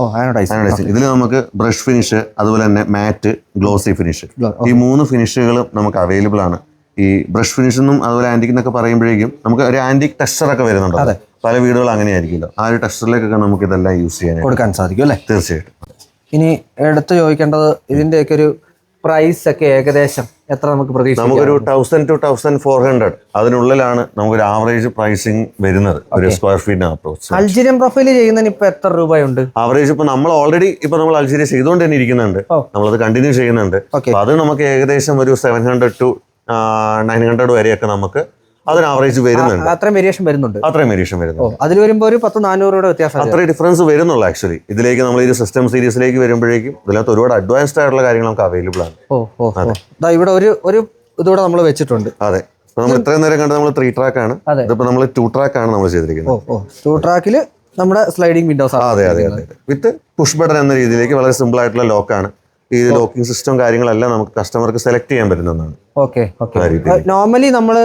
ഓ ആനോഡൈസ് ഇതിൽ നമുക്ക് ബ്രഷ് ഫിനിഷ് അതുപോലെ തന്നെ മാറ്റ് ഗ്ലോസി ഫിനിഷ്. ഈ മൂന്ന് ഫിനിഷുകളും നമുക്ക് അവൈലബിൾ ആണ്. ഈ ബ്രഷ് ഫിനിഷ് എന്നും അതുപോലെ ആന്റിക് എന്നൊക്കെ പറയുമ്പോഴേക്കും നമുക്ക് ഒരു ആന്റിക് ടെക്സ്ചർ ഒക്കെ വരുന്നുണ്ട്. പല പല വീടുകൾ അങ്ങനെയായിരിക്കുമല്ലോ. ആ ഒരു ടെക്സ്ചറിലേക്കൊക്കെ നമുക്ക് ഇതെല്ലാം യൂസ് ചെയ്യാൻ കൊടുക്കാൻ സാധിക്കും അല്ലേ? തീർച്ചയായിട്ടും. ഇനി എടുത്ത് ചോദിക്കേണ്ടത് ഇതിന്റെയൊക്കെ ഒരു പ്രൈസ് ഒക്കെ ഏകദേശം എത്ര നമുക്ക് പ്രതീക്ഷിക്കാം? നമുക്കൊരു thousand two thousand four hundred അതിനുള്ളിലാണ് നമുക്കൊരു ആവറേജ് പ്രൈസിങ് വരുന്നത്. ഒരു സ്ക്വയർ ഫീറ്റിന് അപ്രോച്ച് അൾജീരിയൻ പ്രൊഫൈൽ ചെയ്യുന്നതിന് ഇപ്പൊ എത്ര രൂപയുണ്ട്? ആവറേജ് ഇപ്പൊ നമ്മൾ ഓൾറെഡി ഇപ്പൊ നമ്മൾ അൽജീരിയ ചെയ്തുകൊണ്ട് തന്നെ ഇരിക്കുന്നുണ്ട്. നമ്മളത് കണ്ടിന്യൂ ചെയ്യുന്നുണ്ട്. അത് നമുക്ക് ഏകദേശം ഒരു seven hundred to nine hundred വരെയൊക്കെ നമുക്ക് അതിന് ആവറേജ് വരുന്നുണ്ട്. അത്രയും വേരിയേഷൻ വരുന്നുണ്ട്. അത്രയും വേരിയേഷൻ വരുന്നുണ്ട്. വരുന്നു അതിൽ വരുമ്പോൾ ഒരു പത്ത് നാനൂറ് വ്യത്യാസം വരും. അത്രയും ഡിഫറൻസ് വരുന്നുള്ളൂ ആക്ച്വലി ഇതിലേക്ക് നമ്മൾ ഈ സിസ്റ്റം സീരീസിലേക്ക് വരുമ്പോഴേക്കും ഇതിനകത്ത് ഒരുപാട് അഡ്വാൻസ്ഡ് ആയിട്ടുള്ള കാര്യങ്ങൾ നമുക്ക് അവൈലബിൾ ആണ്. ഓ ഓ ഇവിടെ ഒരു ഒരു ഇതോടെ നമ്മൾ വെച്ചിട്ടുണ്ട്. അതെ. നമ്മൾ ഇത്രയും നേരം കണ്ടത് നമ്മൾ ത്രീ ട്രാക്ക് ആണ്. ഇതിപ്പോ നമ്മൾ ടു ട്രാക്ക് ആണ് നമ്മൾ ചെയ്തിരിക്കുന്നത്. To oh. ടൂ ട്രാക്കിൽ നമ്മുടെ സ്ലൈഡിംഗ് വിൻഡോസ് ആണ് അതെ അതെ അതെ വിത്ത് പുഷ് ബട്ടൺ എന്ന രീതിയിലേക്ക് വളരെ സിമ്പിൾ ആയിട്ടുള്ള ലോക്കാണ് ഈ ലോക്കിംഗ് സിസ്റ്റം കാര്യങ്ങളെല്ലാം നമുക്ക് കസ്റ്റമർക്ക് സെലക്ട് ചെയ്യാൻ പറ്റുന്നതാണ്. ഓക്കെ നോർമലി നമ്മൾ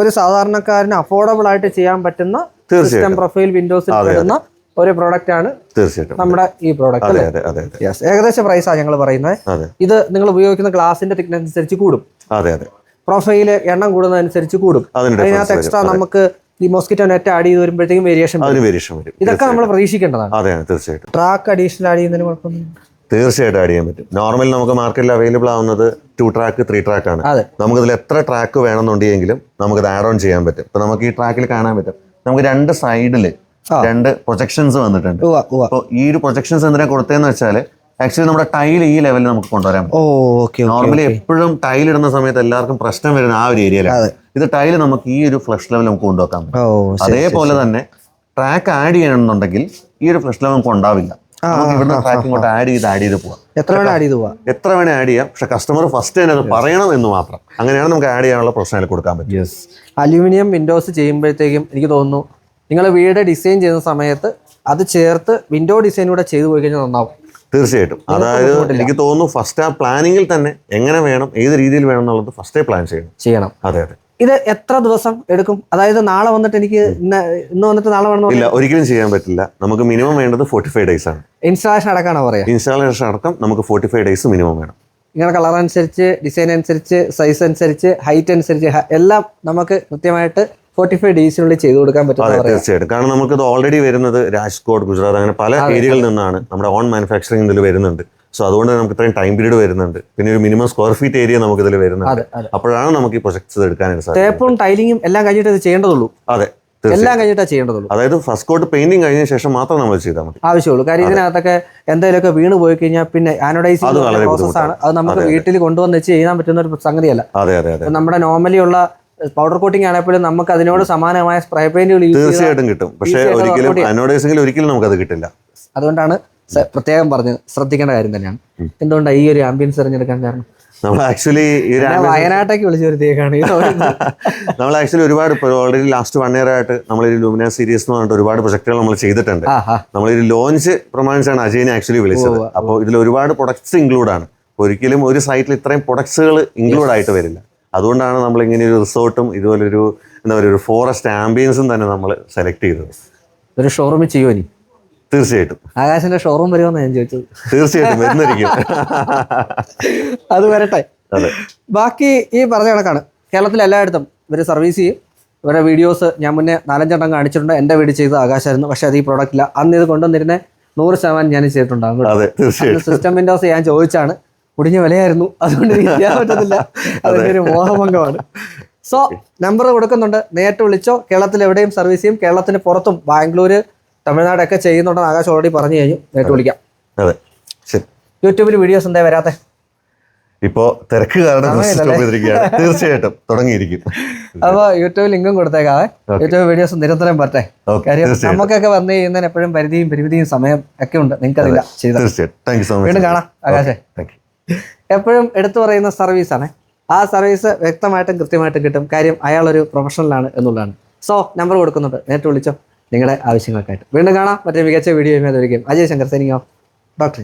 ഒരു സാധാരണക്കാരന് അഫോർഡബിൾ ആയിട്ട് ചെയ്യാൻ പറ്റുന്ന സിസ്റ്റം തീർച്ചയായിട്ടും പ്രൊഫൈൽ വിൻഡോസിൽ വരുന്ന ഒരു പ്രോഡക്റ്റ് ആണ് തീർച്ചയായിട്ടും. നമ്മുടെ ഈ പ്രോഡക്റ്റ് ഏകദേശ പ്രൈസാണ് ഞങ്ങൾ പറയുന്നത് ഇത് നിങ്ങൾ ഉപയോഗിക്കുന്ന ഗ്ലാസിന്റെ തിക്നെസ് അനുസരിച്ച് കൂടും. അതെ അതെ. പ്രൊഫൈൽ എണ്ണം കൂടുന്നതനുസരിച്ച് കൂടും. അതിന് അതിനകത്ത് എക്സ്ട്രാ നമുക്ക് ഈ മോസ്കിറ്റോ നെറ്റ് ആഡ് ചെയ്ത് വരുമ്പോഴത്തേക്കും വേരിയേഷൻ വേരിയേഷൻ വരും. ഇതൊക്കെ നമ്മൾ പ്രതീക്ഷിക്കേണ്ടതാണ്. അതെ തീർച്ചയായിട്ടും. ട്രാക്ക് അഡീഷണൽ ആഡ് ചെയ്യുന്നതിന് കുഴപ്പമൊന്നും തീർച്ചയായിട്ടും ആഡ് ചെയ്യാൻ പറ്റും. നോർമൽ നമുക്ക് മാർക്കറ്റിൽ അവൈലബിൾ ആവുന്നത് ടു ട്രാക്ക് ത്രീ ട്രാക്ക് ആണ്. നമുക്ക് നമുക്കിതിൽ എത്ര ട്രാക്ക് വേണമെന്നുണ്ടെങ്കിലും നമുക്കിത് ആഡ് ഓൺ ചെയ്യാൻ പറ്റും. ഇപ്പൊ നമുക്ക് ഈ ട്രാക്കിൽ കാണാൻ പറ്റും. നമുക്ക് രണ്ട് സൈഡിൽ രണ്ട് പ്രൊജക്ഷൻസ് വന്നിട്ടുണ്ട്. അപ്പോൾ ഈ ഒരു പ്രൊജക്ഷൻസ് എന്തിനാ കൊടുത്തതെന്ന് വെച്ചാൽ ആക്ച്വലി നമ്മുടെ ടൈൽ ഈ ലെവലിൽ നമുക്ക് കൊണ്ടുവരാം പറ്റും. നോർമലി എപ്പോഴും ടൈൽ ഇടുന്ന സമയത്ത് എല്ലാവർക്കും പ്രശ്നം വരുന്ന ആ ഒരു ഏരിയയിലാണ് ഇത് ടൈൽ നമുക്ക് ഈ ഒരു ഫ്ലഷ് ലെവൽ നമുക്ക് കൊണ്ടുവെക്കാൻ പറ്റും. ഓ അതേപോലെ തന്നെ ട്രാക്ക് ആഡ് ചെയ്യണമെന്നുണ്ടെങ്കിൽ ഈ ഒരു ഫ്ലഷ് ലെവൽ നമുക്ക് ഉണ്ടാവില്ല. ഇവിടുന്ന് ട്രാക്ക് ഇങ്ങോട്ട് ആഡ് ചെയ്ത് ആഡ് ചെയ്ത് പോവാം. എത്ര വേണേ ആഡ് ചെയ്ത് പോവാം. എത്ര വേണേ ആഡ് ചെയ്യാം. പക്ഷെ കസ്റ്റമർ ഫസ്റ്റ് തന്നെ അത് പറയണം എന്ന് മാത്രം. അങ്ങനെയാണ് നമുക്ക് ആഡ് ചെയ്യാനുള്ള പ്രൊഫഷനിൽ കൊടുക്കാൻ പറ്റും യെസ് അലൂമിനിയം വിൻഡോസ് ചെയ്യുമ്പോഴത്തേക്കും എനിക്ക് തോന്നുന്നു നിങ്ങൾ വീട് ഡിസൈൻ ചെയ്യുന്ന സമയത്ത് അത് ചേർത്ത് വിൻഡോ ഡിസൈൻ കൂടെ ചെയ്തു പോയി കഴിഞ്ഞാൽ നന്നാവും. തീർച്ചയായിട്ടും. അതായത് എനിക്ക് തോന്നുന്നു ഫസ്റ്റ് ആ പ്ലാനിങ്ങിൽ തന്നെ എങ്ങനെ വേണം ഏത് രീതിയിൽ വേണം എന്നുള്ളത് ഫസ്റ്റേ പ്ലാൻ ചെയ്യണം. ചെയ്യണം. അതെ അതെ. ഇത് എത്ര ദിവസം എടുക്കും? അതായത് നാളെ വന്നിട്ട് എനിക്ക് ഇന്ന് ഇന്ന് വന്നിട്ട് നാളെ വേണമെന്ന് ഇല്ല ഒരിക്കലും ചെയ്യാൻ പറ്റില്ല. നമുക്ക് മിനിമം വേണ്ടത് ഫോർട്ടി ഫൈവ് ഡേയ്സ് ആണ്. ഇൻസ്റ്റാളേഷൻ അടക്കാണോ പറയാം? ഇൻസ്റ്റാളേഷൻ അടക്കം നമുക്ക് ഫോർട്ടി ഫൈവ് ഡേയ്സ് മിനിമം വേണം. നിങ്ങളുടെ കളർ അനുസരിച്ച് ഡിസൈൻ അനുസരിച്ച് സൈസ് അനുസരിച്ച് ഹൈറ്റ് അനുസരിച്ച് എല്ലാം നമുക്ക് കൃത്യമായിട്ട് ഫോർട്ടി ഫൈവ് ഡേയ്സിനുള്ളിൽ ചെയ്തു കൊടുക്കാൻ അതെ പറയാം. തീർച്ചയായിട്ടും. കാരണം നമുക്കിത് ഓൾറെഡി വരുന്നത് രാജ്കോട്ട് ഗുജറാത്ത് അങ്ങനെ പല ഏരിയകളിൽ നിന്നാണ് നമ്മുടെ ഓൺ മാനുഫാക്ചറിംഗ് ഇതിൽ വരുന്നുണ്ട്. സോ അതുകൊണ്ട് നമുക്ക് ഇത്രയും ടൈം പീരീഡ് വരുന്നുണ്ട്. പിന്നെ ഒരു മിനിമം സ്ക്വയർ ഫീറ്റ് ഏരിയ നമുക്ക് ഇതിൽ വരുന്നുണ്ട്. അതെ അതെ. അപ്പോഴാണ് നമുക്ക് ഈ പ്രൊജക്ട്സ് എടുക്കാനായിട്ട് സാധിക്കും ടൈലിങ്ങും എല്ലാം കഴിഞ്ഞിട്ട് ഇത് ചെയ്യേണ്ടതുള്ളൂ? അതെ എല്ലാം കഴിഞ്ഞിട്ടാ ചെയ്യേണ്ടതുള്ളൂ? അതായത് ഫസ്റ്റ് കോട്ട് പെയിന്റിംഗ് കഴിഞ്ഞ ശേഷം മാത്രം നമ്മൾ ചെയ്താൽ മതി. ആവശ്യമുള്ളൂ. കാര്യം ഇതിനകത്തൊക്കെ എന്തെങ്കിലുമൊക്കെ വീണ് പോയി കഴിഞ്ഞാൽ പിന്നെ അത് ആനോഡൈസിംഗ് പ്രോസസ് പ്രോസസ്സാണ് അത് നമുക്ക് വീട്ടിൽ കൊണ്ടുവന്ന് വെച്ച് ചെയ്യാൻ പറ്റുന്ന ഒരു സംഗതിയല്ല. അതെ അതെ അതെ. നമ്മുടെ നോർമലി ഉള്ള പൗഡർ കോട്ടിംഗ് ആണെങ്കിലും നമുക്ക് അതിനോട് സമാനമായ സ്പ്രേ പെയിന്റുകൾ തീർച്ചയായിട്ടും കിട്ടും. പക്ഷേ ഒരിക്കലും. അനോഡൈസിംഗിൽ ഒരിക്കലും നമുക്കത് കിട്ടില്ല. അതുകൊണ്ടാണ് പ്രത്യേകം പറഞ്ഞ് ശ്രദ്ധിക്കേണ്ട കാര്യം തന്നെയാണ്. എന്തുകൊണ്ടാണ് ഈ ഒരു ആംബിയൻസ് തിരഞ്ഞെടുക്കാൻ കാരണം? നമ്മൾ ആക്ച്വലി ഈ വയനാട്ടേക്ക് വിളിച്ചു വരുത്തിയേക്കാണ്. നമ്മൾ ആക്ച്വലി ഒരുപാട് ഓൾറെഡി ലാസ്റ്റ് വൺ ഇയർ ആയിട്ട് നമ്മൾ ഈ ലൂമിന സീരീസ് എന്ന് പറഞ്ഞിട്ട് ഒരുപാട് പ്രൊജക്ടുകൾ നമ്മൾ ചെയ്തിട്ടുണ്ട്. നമ്മൾ ഈ ലോഞ്ച് പ്രമാണിച്ചാണ് അജയനെ ആക്ച്വലി വിളിച്ചത്. അപ്പോൾ ഇതിൽ ഒരുപാട് പ്രൊഡക്ട്സ് ഇൻക്ലൂഡ് ആണ്. ഒരിക്കലും ഒരു സൈറ്റിൽ ഇത്രയും പ്രൊഡക്ട്സുകൾ ഇൻക്ലൂഡ് ആയിട്ട് വരില്ല. അതുകൊണ്ടാണ് നമ്മൾ ഇങ്ങനെ ഒരു റിസോർട്ടും ഇതുപോലെ ഒരു എന്താ പറയുക ഒരു ഫോറസ്റ്റ് ആംബിയൻസും തന്നെ നമ്മൾ സെലക്ട് ചെയ്തത്. ഒരു ഷോറൂമിൽ ചെയ്യുമോ തീർച്ചയായിട്ടും. ആകാശിന്റെ ഷോറൂം വരുമെന്ന് ഞാൻ ചോദിച്ചത്. തീർച്ചയായിട്ടും വരുന്നിരിക്കും അത് വരട്ടെ. അതെ. ബാക്കി ഈ പറഞ്ഞ കണക്കാണ്. കേരളത്തിൽ എല്ലായിടത്തും ഇവർ സർവീസ് ചെയ്യും. ഇവരുടെ വീഡിയോസ് ഞാൻ മുന്നേ നാലഞ്ചെണ്ണം കാണിച്ചിട്ടുണ്ട്. എന്റെ വീട് ചെയ്ത ആകാശമായിരുന്നു പക്ഷെ അത് ഈ പ്രോഡക്റ്റ് ഇല്ല. അന്ന് ഇത് കൊണ്ടുവന്നിരുന്നേ നൂറ് ശതമാനം ഞാൻ ചെയ്തിട്ടുണ്ടാകും അതെ സിസ്റ്റം വിൻഡോസ് ഞാൻ ചോദിച്ചാണ്. മുടിഞ്ഞ വിലയായിരുന്നു. അതുകൊണ്ട് ചെയ്യാൻ പറ്റത്തില്ല. അതിന്റെ ഒരു മോഹഭംഗമാണ്. സോ നമ്പർ കൊടുക്കുന്നുണ്ട്. നേരിട്ട് വിളിച്ചോ. കേരളത്തിൽ എവിടെയും സർവീസ് ചെയ്യും. കേരളത്തിന് പുറത്തും ബാംഗ്ലൂർ തമിഴ്നാടൊക്കെ ചെയ്യുന്നുണ്ടെന്ന് ആകാശ് ഓൾറെഡി പറഞ്ഞു കഴിഞ്ഞു. നേരിട്ട് വിളിക്കാം. അതെ. ശരി. യൂട്യൂബിൽ വീഡിയോസ് എന്താ വരാത്തെ? ഇപ്പോ തിരക്ക് കാരണം തീർച്ചയായിട്ടും. തുടങ്ങിയിരിക്കും. അപ്പോൾ യൂട്യൂബിൽ ലിങ്കും കൊടുത്തേക്കാവേ. യൂട്യൂബ് വീഡിയോസ് നിരന്തരം പറ്റേ കാര്യം നമുക്കൊക്കെ വന്നു കഴിയുന്നതിന് എപ്പോഴും പരിധിയും പരിമിതിയും സമയം ഒക്കെ ഉണ്ട്. ചെയ്ത. യു സോ മച്ച് വീണ്ടും കാണാം ആകാശേ. എപ്പോഴും എടുത്തു പറയുന്ന സർവീസാണ് ആ സർവീസ് വ്യക്തമായിട്ടും കൃത്യമായിട്ടും കിട്ടും. കാര്യം അയാളൊരു പ്രൊഫഷണലാണ് എന്നുള്ളതാണ്. സോ നമ്പർ കൊടുക്കുന്നുണ്ട്. നേരിട്ട് വിളിച്ചോ. നിങ്ങളുടെ ആവശ്യങ്ങൾക്കായിട്ട്. വീണ്ടും കാണാം. മറ്റേ മികച്ച video Ajay Shankar signing off doctor